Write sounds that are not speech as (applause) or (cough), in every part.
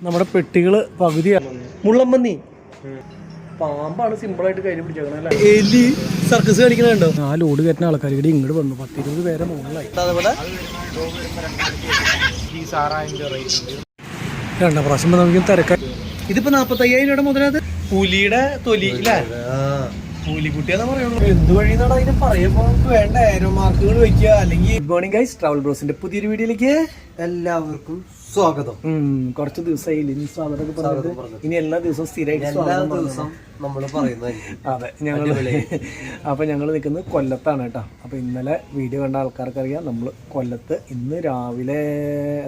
നമ്മുടെ പെട്ടികൾ പകുതിയാണ് മുള്ളമ്പന്നി. പാമ്പാണ് സിമ്പിൾ ആയിട്ട് കയ്യിൽ പിടിച്ചേക്കണല്ലേ എലി സർക്കസ് കളിക്കണുണ്ടോ ആ ലോഡ് കയറ്റുന്ന ആൾക്കാർ ഇവിടെ ഇങ്ങോട്ട് വന്നു. പത്തിരുപത് പേരെ മുകളിലായി. രണ്ടാം പ്രാവശ്യം നമുക്ക് തിരക്കാൻ ഇതിപ്പോ നാപ്പത്തയ്യായിരം രൂപ മുതലത്? പുലിയുടെ തൊലി അല്ലേ എന്ത് വഴി എന്നാണ് അതിന് പറയുമ്പോ നമുക്ക് വേണ്ട ഗുഡ് മോർണിംഗ് ഗൈസ് ട്രാവൽ ബ്രോസിന്റെ പുതിയൊരു വീഡിയോയിലേക്ക് എല്ലാവർക്കും സ്വാഗതം. കുറച്ച് ദിവസമായില്ല ഇനി പറഞ്ഞിട്ട് ഇനി എല്ലാ ദിവസവും സ്ഥിരമായിട്ട് എല്ലാ സ്വാഗതം ദിവസം നമ്മൾ പറയുന്നത് അതെ ഞങ്ങൾ (laughs) അപ്പൊ ഞങ്ങൾ നിൽക്കുന്നത് കൊല്ലത്താണ് കേട്ടോ. അപ്പൊ ഇന്നലെ വീഡിയോ കണ്ട ആൾക്കാർക്ക് അറിയാം നമ്മൾ കൊല്ലത്ത് ഇന്ന് രാവിലെ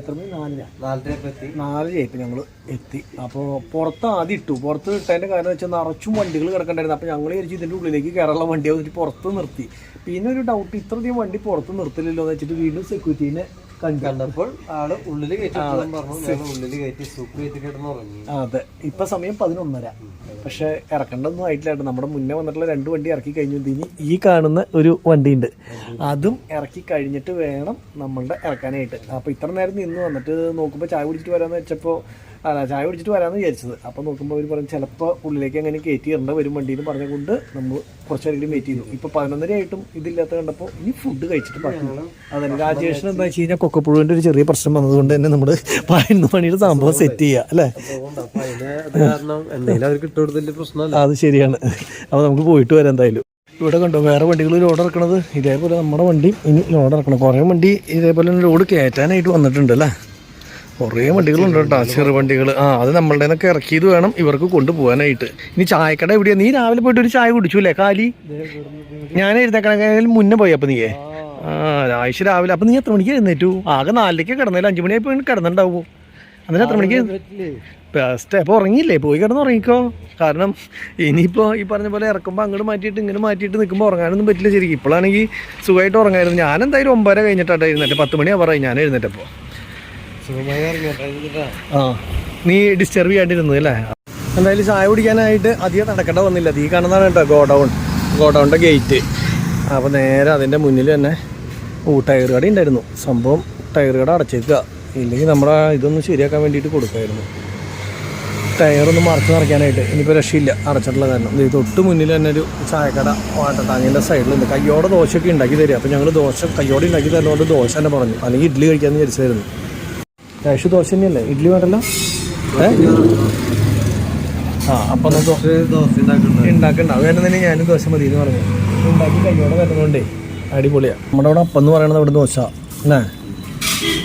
എത്ര മണി? നാലര നാലര നാലര ഇപ്പം ഞങ്ങൾ എത്തി. അപ്പോൾ പുറത്ത് ആദ്യം ഇട്ടു. പുറത്ത് ഇട്ടതിന്റെ കാര്യം വെച്ചാൽ നിറച്ചും വണ്ടികൾ കിടക്കണ്ടായിരുന്നു. അപ്പോൾ ഞങ്ങൾ വിചാരിച്ചു ഇതിന്റെ ഉള്ളിലേക്ക് കയറാനുള്ള വണ്ടി വന്നിട്ട് പുറത്ത് നിർത്തി. പിന്നെ ഒരു ഡൗട്ട് ഇത്രയധികം വണ്ടി പുറത്ത് നിർത്തില്ലല്ലോ എന്ന് വെച്ചിട്ട് വീണ്ടും സെക്യൂരിറ്റീനെ കണ്ടപ്പോൾ ആൾ ഉള്ളിൽ കയറ്റി ഇട്ടോളാൻ പറഞ്ഞു. ഞാൻ ഉള്ളിൽ കയറ്റി സൂപ്പ് കയറ്റി കിടന്ന് ഉറങ്ങി അതെ. ഇപ്പൊ സമയം പതിനൊന്നര. പക്ഷെ ഇറക്കേണ്ടതൊന്നും ആയിട്ടില്ല നമ്മുടെ മുന്നേ വന്നിട്ടുള്ള രണ്ട് വണ്ടി ഇറക്കി കഴിഞ്ഞു. ഇനി ഈ കാണുന്ന ഒരു വണ്ടി ഉണ്ട് അതും ഇറക്കി കഴിഞ്ഞിട്ട് വേണം നമ്മളുടെ ഇറക്കാനായിട്ട്. അപ്പൊ ഇത്ര നേരം നിന്ന് വന്നിട്ട് നോക്കുമ്പോൾ ചായ കുടിച്ചിട്ട് വരാന്ന് വെച്ചപ്പോൾ അല്ല ചായ കുടിച്ചിട്ട് വരാമെന്ന് വിചാരിച്ചത്. അപ്പോൾ നോക്കുമ്പോൾ അവർ പറഞ്ഞു ചിലപ്പോൾ ഉള്ളിലേക്ക് അങ്ങനെ കയറ്റി ഇറണ്ട വരും വണ്ടി എന്ന് പറഞ്ഞുകൊണ്ട് നമ്മൾ കുറച്ചെങ്കിലും വെയിറ്റ് ചെയ്തു. ഇപ്പോൾ പതിനൊന്നര ആയിട്ടും ഇതില്ലാത്ത കണ്ടപ്പോൾ ഇനി ഫുഡ് കഴിച്ചിട്ട് പറഞ്ഞു അതെ രാജേഷിന് എന്താ വെച്ച് കഴിഞ്ഞാൽ കൊക്കപ്പുഴുവിന്റെ ഒരു ചെറിയ പ്രശ്നം വന്നതുകൊണ്ട് തന്നെ നമ്മൾ പതിനൊന്ന് മണിയുടെ സംഭവം സെറ്റ് ചെയ്യുക അല്ലേ? അത് ശരിയാണ്. അപ്പോൾ നമുക്ക് പോയിട്ട് വരാം എന്തായാലും. ഇവിടെ കണ്ടോ വേറെ വണ്ടികൾ ലോഡ് ഇറക്കണത്. ഇതേപോലെ നമ്മുടെ വണ്ടി ഇനി ലോഡ് ഇറക്കണം. കുറേ വണ്ടി ഇതേപോലെ തന്നെ ലോഡ് കയറ്റാനായിട്ട് വന്നിട്ടുണ്ട് അല്ലേ? കുറേ വണ്ടികളുണ്ട് കേട്ടോ. ചെറു വണ്ടികൾ ആ അത് നമ്മളുടെ നിന്നൊക്കെ ഇറക്കിയത് വേണം ഇവർക്ക് കൊണ്ടുപോകാനായിട്ട്. ഇനി ചായക്കട എവിടെയാ? നീ രാവിലെ പോയിട്ട് ഒരു ചായ കുടിച്ചു അല്ലേ കാലി? ഞാൻ എഴുന്നേക്കണെങ്കിൽ മുന്നേ പോയി അപ്പം നീയേ. ആ ആഴ്ച രാവിലെ. അപ്പം നീ എത്ര മണിക്ക് എഴുന്നേറ്റു? ആകെ നാലിലേക്ക് കിടന്നില്ല അഞ്ച് പോയി കിടന്നിട്ടുണ്ടാവൂ അന്നേരം എത്ര മണിക്ക്? ബെസ്റ്റ് അപ്പോൾ ഉറങ്ങിയില്ലേ? പോയി കിടന്ന് ഉറങ്ങിക്കോ. കാരണം ഇനിയിപ്പോൾ ഈ പറഞ്ഞ പോലെ ഇറക്കുമ്പോൾ അങ്ങോട്ട് മാറ്റിയിട്ട് ഇങ്ങനെ മാറ്റിയിട്ട് നിൽക്കുമ്പോൾ ഉറങ്ങാനൊന്നും പറ്റില്ല ശരിക്കും. ഇപ്പോഴാണെങ്കിൽ സുഖമായിട്ട് ഉറങ്ങായിരുന്നു. ഞാൻ എന്തായാലും ഒമ്പതര കഴിഞ്ഞിട്ടാണ് എഴുന്നേറ്റ്. പത്ത് മണിയാ പറയും ഞാൻ എഴുന്നേറ്റപ്പോൾ ആ നീ ഡിസ്റ്റർബ് ചെയ്യാണ്ടിരുന്നത് അല്ലേ? എന്തായാലും ചായ കുടിക്കാനായിട്ട് അധികം നടക്കേണ്ട വന്നില്ല. ഈ കാണുന്നതാണ് കേട്ടോ ഗോഡൗൺ. ഗോഡൗണിന്റെ ഗേറ്റ് അപ്പോൾ നേരെ അതിന്റെ മുന്നിൽ തന്നെ ഓ ടയർ കട ഉണ്ടായിരുന്നു. സംഭവം ടയർ കട അടച്ചേക്കുക. ഇല്ലെങ്കിൽ നമ്മുടെ ഇതൊന്ന് ശരിയാക്കാൻ വേണ്ടിയിട്ട് കൊടുക്കായിരുന്നു. ടയറൊന്ന് മറച്ച് നിറയ്ക്കാനായിട്ട് ഇനിയിപ്പോൾ രക്ഷയില്ല. അടച്ചിട്ടുള്ള കാരണം. ഇത് തൊട്ട് മുന്നിൽ തന്നെ ഒരു ചായക്കട വാട്ടർ വാട്ടത്താങ്ങിന്റെ സൈഡിലുണ്ട്. കയ്യോടെ ദോശയൊക്കെ ഉണ്ടാക്കി തരിക. അപ്പോൾ ഞങ്ങൾ ദോശ കയ്യോടെ ഉണ്ടാക്കി തരുന്നതുകൊണ്ട് ദോശ തന്നെ പറഞ്ഞു. അല്ലെങ്കിൽ ഇഡ്ഡലി കഴിക്കാമെന്ന് വിചാരിച്ചായിരുന്നു ക്യാഷ് ദോശ തന്നെയല്ലേ ഇഡ്ഡലി വേണ്ടല്ലോ ആ അപ്പം ഉണ്ടാക്കണ്ട. തന്നെ ഞാനും ദോശ മതി എന്ന് പറഞ്ഞു. ഉണ്ടാക്കി കയ്യോടെ വരുന്നതുകൊണ്ടേ അടിപൊളിയാണ് നമ്മുടെ അവിടെ അപ്പം എന്ന് പറയുന്നത് അവിടെ ദോശ. അല്ലേ?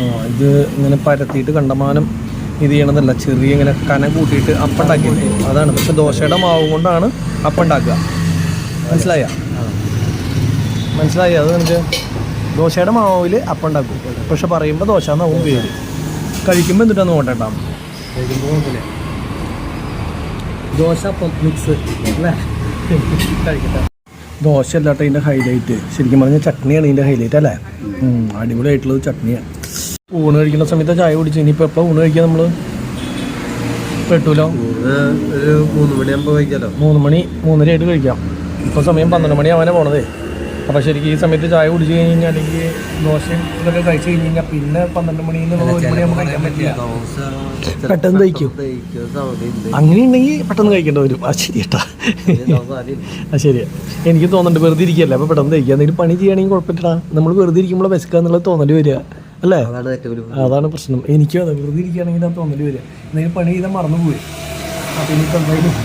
ആ ഇത് ഇങ്ങനെ പരത്തിയിട്ട് കണ്ടമാനം ഇത് ചെയ്യണതല്ല. ചെറിയ ഇങ്ങനെ കനം കൂട്ടിയിട്ട് അപ്പം ഉണ്ടാക്കിയില്ലേ? അതാണ്. പക്ഷെ ദോശയുടെ മാവ് കൊണ്ടാണ് അപ്പം ഉണ്ടാക്കുക. മനസ്സിലായ? മനസ്സിലായി? അത് നിനക്ക്? ദോശയുടെ മാവിൽ അപ്പം ഉണ്ടാക്കും. പക്ഷെ പറയുമ്പോൾ ദോശ എന്നാവും പേര്. കഴിക്കുമ്പോൾ എന്നിട്ട് നോക്കട്ടെ കഴിക്കുമ്പോൾ കുഴപ്പമില്ല. ദോശ മിക്സ് അല്ലേ? കഴിക്കട്ടെ. ദോശ അല്ലാട്ടോ ഇതിന്റെ ഹൈലൈറ്റ് ശരിക്കും പറഞ്ഞ ചട്നിയാണ് ഇതിന്റെ ഹൈലൈറ്റ് അല്ലേ? അടിപൊളി അടിപൊളിയായിട്ടുള്ളത് ചട്നിയാണ് ഊണ് കഴിക്കുന്ന സമയത്ത് ചായ കുടിച്ച് ഇനിയിപ്പോൾ എപ്പോൾ ഊണ് കഴിക്കുക നമ്മൾ പെട്ടൂലോ? മൂന്ന് മണിയാകുമ്പോൾ കഴിക്കാലോ. മൂന്ന് മണി മൂന്നര ആയിട്ട് കഴിക്കാം. ഇപ്പോൾ സമയം പന്ത്രണ്ട് മണി ആവാനേ പോണതേ. അപ്പോൾ ശരിക്കും ഈ സമയത്ത് ചായ കുടിച്ച് കഴിഞ്ഞ് കഴിഞ്ഞാൽ അല്ലെങ്കിൽ ദോശയും ഇതൊക്കെ കഴിച്ച് കഴിഞ്ഞ് കഴിഞ്ഞാൽ പിന്നെ പന്ത്രണ്ട് മണിയിൽ നിന്ന് ഒരു മണി നമുക്ക് കഴിക്കാൻ പറ്റില്ല. പെട്ടെന്ന് കഴിക്കും. അങ്ങനെ ഉണ്ടെങ്കിൽ അങ്ങനെയുണ്ടെങ്കിൽ പെട്ടെന്ന് കഴിക്കേണ്ട വരും. ആ ശരി കേട്ടാ ആ ശരിയാ എനിക്ക് തോന്നുന്നുണ്ട് വെറുതെ ഇരിക്കുകയല്ലേ? അപ്പോൾ പെട്ടെന്ന് കഴിക്കുക. എന്തെങ്കിലും പണി ചെയ്യുകയാണെങ്കിൽ കുഴപ്പമില്ലടാ. നമ്മൾ വെറുതെ ഇരിക്കുമ്പോൾ വിശക്കുക എന്നുള്ളത് തോന്നേണ്ടി വരിക. അല്ലേ? അതാണ് പ്രശ്നം. എനിക്കും അതെ. വെറുതെ ഇരിക്കുകയാണെങ്കിൽ അത് തോന്നേണ്ടി വരിക. എന്തെങ്കിലും പണി ചെയ്താൽ മറന്നു പോയി അപ്പോൾ എനിക്ക് എന്തായാലും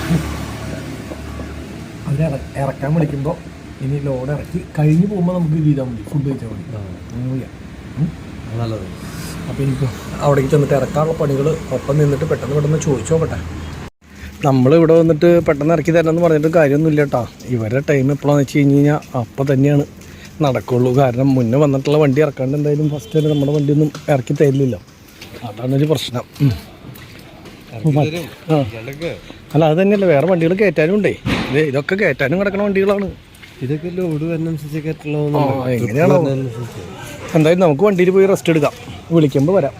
അവരെ ഇറക്കാൻ വിളിക്കുമ്പോൾ ഇനി ലോഡ് ഇറക്കി കഴിഞ്ഞ് പോകുമ്പോൾ നമുക്ക് ഇത് ചെയ്താൽ മതി. ഫുഡ് കഴിച്ചാൽ മതി. അങ്ങനെ ചെയ്യാം ഉം. നല്ലത്. അപ്പോൾ എനിക്ക് അവിടേക്ക് ചെന്നിട്ട് ഇറക്കാനുള്ള പണികൾ ഒപ്പം നിന്നിട്ട് പെട്ടെന്ന് പെട്ടെന്ന് ചോദിച്ചു നോക്കട്ടെ. നമ്മൾ ഇവിടെ വന്നിട്ട് പെട്ടെന്ന് ഇറക്കി തരണമെന്ന് പറഞ്ഞിട്ട് കാര്യമൊന്നുമില്ല കേട്ടോ ഇവരുടെ ടൈം എപ്പോഴാണെന്ന് വെച്ച് കഴിഞ്ഞ് കഴിഞ്ഞാൽ അപ്പം തന്നെയാണ് നടക്കുള്ളൂ. കാരണം മുന്നേ വന്നിട്ടുള്ള വണ്ടി ഇറക്കാണ്ട് എന്തായാലും ഫസ്റ്റ് തന്നെ നമ്മുടെ വണ്ടിയൊന്നും ഇറക്കി തരില്ലല്ലോ. അതാണൊരു പ്രശ്നം. അല്ല അത് തന്നെയല്ല. വേറെ വണ്ടികൾ കയറ്റാനും ഉണ്ടേ. ഇത് ഇതൊക്കെ കയറ്റാനും കിടക്കുന്ന വണ്ടികളാണ്. ഇതൊക്കെ ലോഡ് എന്തായാലും നമുക്ക് വണ്ടിയിൽ പോയി റെസ്റ്റ് എടുക്കാം. വിളിക്കുമ്പോൾ വരാം.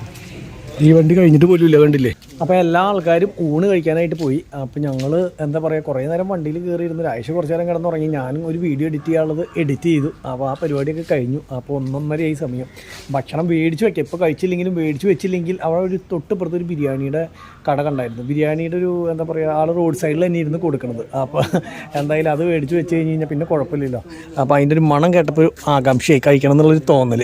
ഈ വണ്ടി കഴിഞ്ഞിട്ട് പോലും ഇല്ല കണ്ടില്ലേ? അപ്പോൾ എല്ലാ ആൾക്കാരും ഊണ് കഴിക്കാനായിട്ട് പോയി. അപ്പോൾ ഞങ്ങൾ എന്താ പറയുക കുറേ നേരം വണ്ടിയിൽ കയറിയിരുന്ന് ഒരാഴ്ച കുറച്ച് നേരം കിടന്നുറങ്ങി. ഞാനും ഒരു വീഡിയോ എഡിറ്റ് ചെയ്യാനുള്ളത് എഡിറ്റ് ചെയ്തു. അപ്പോൾ ആ പരിപാടിയൊക്കെ കഴിഞ്ഞു. അപ്പോൾ ഒന്നൊന്നരയായി സമയം. ഭക്ഷണം മേടിച്ച് വെക്കാം. ഇപ്പോൾ കഴിച്ചില്ലെങ്കിലും മേടിച്ച് വെച്ചില്ലെങ്കിൽ അവിടെ ഒരു തൊട്ടിപ്പുറത്ത് ഒരു ബിരിയാണിയുടെ കട കണ്ടായിരുന്നു. ബിരിയാണിയുടെ ഒരു എന്താ പറയുക ആൾ റോഡ് സൈഡിൽ തന്നെ ഇരുന്ന് കൊടുക്കുന്നത് അപ്പോൾ എന്തായാലും അത് മേടിച്ച് വെച്ച് കഴിഞ്ഞ് കഴിഞ്ഞാൽ പിന്നെ കുഴപ്പമില്ലല്ലോ. അപ്പോൾ അതിന്റെ ഒരു മണം കേട്ടപ്പോൾ ഒരു ആകാംക്ഷയായി. കഴിക്കണം എന്നുള്ളൊരു തോന്നൽ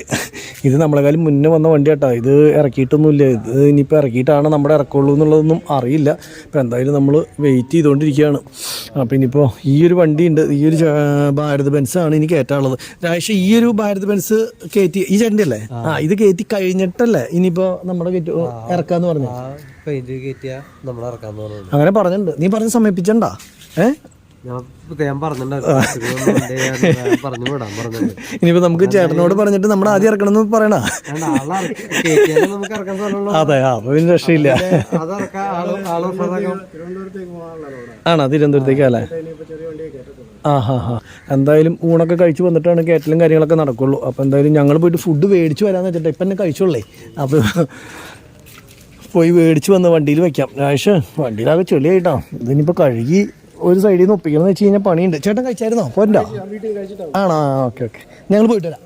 ഇത് നമ്മളെക്കാളും മുന്നേ വന്ന വണ്ടി കേട്ടോ. ഇത് ഇറക്കിയിട്ടൊന്നുമില്ല. ഇത് ഇനിയിപ്പോൾ ഇറക്കിയിട്ടാണ് നമ്മുടെ ഇറക്കുള്ളൂ എന്നുള്ളതൊന്നും അറിയില്ല. അപ്പോൾ എന്തായാലും നമ്മൾ വെയിറ്റ് ചെയ്തുകൊണ്ടിരിക്കുകയാണ് അപ്പോൾ ഇനിയിപ്പോൾ ഈ ഒരു വണ്ടി ഉണ്ട്. ഈ ഒരു ഭാരത് ബെൻസാണ് ഇനി കയറ്റാനുള്ളത്. രാജേഷ് ഈ ഒരു ഭാരത് ബെൻസ് കയറ്റി ഈ ചേട്ടന്റെ അല്ലേ? ആ. ഇത് കയറ്റി കഴിഞ്ഞിട്ടല്ലേ ഇനിയിപ്പോൾ നമ്മുടെ കയറ്റി ഇറക്കാന്ന് പറഞ്ഞു. പെയിന്റ് നമ്മൾ ഇറക്കാന്ന് പറഞ്ഞു അങ്ങനെ പറഞ്ഞിട്ടുണ്ട്. നീ പറഞ്ഞ് സമയപ്പിച്ചണ്ട ഏ? ഞാൻ ഞാൻ പറഞ്ഞിട്ടുണ്ടായിരുന്നു. പറഞ്ഞു വിടാൻ പറഞ്ഞിട്ടുണ്ട് ഇനിയിപ്പോൾ നമുക്ക് ചേട്ടനോട് പറഞ്ഞിട്ട് നമ്മൾ ആദ്യം ഇറക്കണം പറയണ? അതെ ആ പിന്നെ രക്ഷയില്ല. ആണോ? തിരുവനന്തപുരത്തേക്ക് അല്ലേ? ആ ഹാ ഹാ. എന്തായാലും ഊണൊക്കെ കഴിച്ച് വന്നിട്ടാണ് കേറ്റലും കാര്യങ്ങളൊക്കെ നടക്കുള്ളൂ. അപ്പോൾ എന്തായാലും ഞങ്ങൾ പോയിട്ട് ഫുഡ് മേടിച്ച് വരാന്ന് വെച്ചിട്ട് ഇപ്പം തന്നെ കഴിച്ചോളേ. അപ്പോൾ പോയി മേടിച്ച് വന്ന വണ്ടിയിൽ വെക്കാം. രാഷ് വണ്ടിയിലാകെ ചെളിയായിട്ടാ. ഇതിനിപ്പോ കഴുകി ഒരു സൈഡിൽ നിന്ന് ഒപ്പിക്കണം എന്ന് വെച്ച് കഴിഞ്ഞാൽ പണിയുണ്ട്. ചേട്ടൻ കഴിച്ചായിരുന്നോ? പോരണ്ടോ. ആണോ? Okay okay. ഞങ്ങൾ പോയിട്ട് വരാം.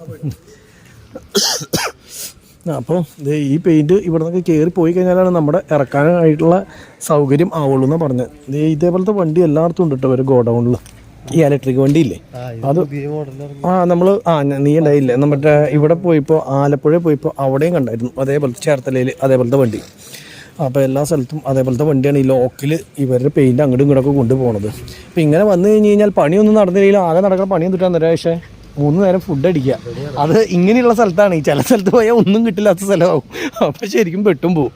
അപ്പോൾ ഈ പെയിന്റ് ഇവിടെ നിന്നൊക്കെ കയറി പോയി കഴിഞ്ഞാലാണ് നമ്മുടെ ഇറക്കാനായിട്ടുള്ള സൗകര്യം ആവുള്ളൂ എന്ന് പറഞ്ഞത്. ഇത് ഇതേപോലത്തെ വണ്ടി എല്ലായിടത്തും ഉണ്ട് കേട്ടോ ഒരു ഗോഡൗണിൽ ഈ ഇലക്ട്രിക് വണ്ടി ഇല്ലേ അത് ആ നമ്മൾ ആ നീ ഉണ്ടായില്ലേ? നമ്മുടെ ഇവിടെ പോയപ്പോൾ ആലപ്പുഴ പോയപ്പോൾ അവിടെയും കണ്ടായിരുന്നു. അതേപോലത്തെ ചേർത്തലയിൽ അതേപോലത്തെ വണ്ടി. അപ്പോൾ എല്ലാ സ്ഥലത്തും അതേപോലത്തെ വണ്ടിയാണ് ഈ ലോക്കിൽ ഇവരുടെ പെയിന്റ് അങ്ങോട്ടും ഇങ്ങോട്ടൊക്കെ കൊണ്ടുപോകുന്നത് അപ്പോൾ ഇങ്ങനെ വന്നു കഴിഞ്ഞ് കഴിഞ്ഞാൽ പണിയൊന്നും നടന്നില്ലെങ്കിൽ ആകെ നടക്കുന്ന പണിയും തരാം പക്ഷേ മൂന്ന് നേരം ഫുഡ് അടിക്കുക. അത് ഇങ്ങനെയുള്ള സ്ഥലത്താണ്. ഈ ചില സ്ഥലത്ത് പോയാൽ ഒന്നും കിട്ടില്ലാത്ത സ്ഥലമാവും. അപ്പോൾ ശരിക്കും പെട്ടും പോവും.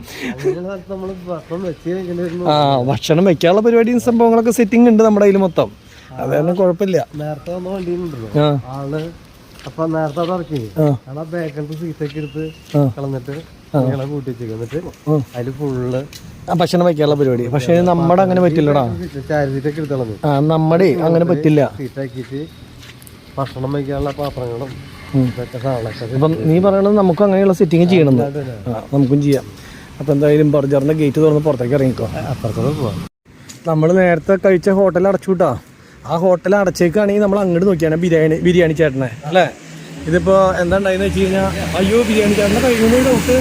ആ ഭക്ഷണം വെക്കാനുള്ള പരിപാടിയും സംഭവങ്ങളൊക്കെ സെറ്റിംഗ് ഉണ്ട് നമ്മുടെ കയ്യിൽ മൊത്തം. അതായത് കുഴപ്പമില്ല. നേരത്തെ വന്ന വണ്ടിയിലുണ്ടല്ലോ. ആൾ അപ്പൊ നേരത്തെ ഇറക്കി. ആ. സീറ്റൊക്കെ എടുത്ത് കളഞ്ഞിട്ട് ഞങ്ങളെ കൂട്ടി വെച്ചേക്കും എന്നിട്ട് ആ. അതിൽ ഫുള്ള് ഭക്ഷണം വെക്കാനുള്ള പരിപാടി. പക്ഷേ നമ്മുടെ അങ്ങനെ പറ്റില്ലടാ. ചാരി സീറ്റൊക്കെ എടുത്ത് ആ നമ്മുടെ അങ്ങനെ പറ്റില്ല. സീറ്റാക്കിയിട്ട് ഭക്ഷണം വയ്ക്കാനുള്ള പാത്രങ്ങളും. ഇതൊക്കെ അപ്പം നീ പറയണത് നമുക്കും അങ്ങനെയുള്ള സെറ്റിങ് ചെയ്യണം നമുക്കും ചെയ്യാം. അപ്പം എന്തായാലും ബർജറിന്റെ ഗേറ്റ് തുറന്ന് പുറത്തേക്ക് ഇറങ്ങിക്കോ. നമ്മൾ പോവാം. നമ്മൾ നേരത്തെ കഴിച്ച ഹോട്ടൽ അടച്ചുവിട്ടാ ആ ഹോട്ടൽ അടച്ചേക്കാണെങ്കിൽ നമ്മൾ അങ്ങോട്ട് നോക്കിയാണ് ബിരിയാണി ബിരിയാണി ചേട്ടനെ. അല്ലേ? ഇതിപ്പോൾ എന്താ ഉണ്ടായെന്ന് വെച്ച് കഴിഞ്ഞാൽ അയ്യോ ബിരിയാണി ചേട്ടനെ കഴിഞ്ഞ ഡൗട്ട്.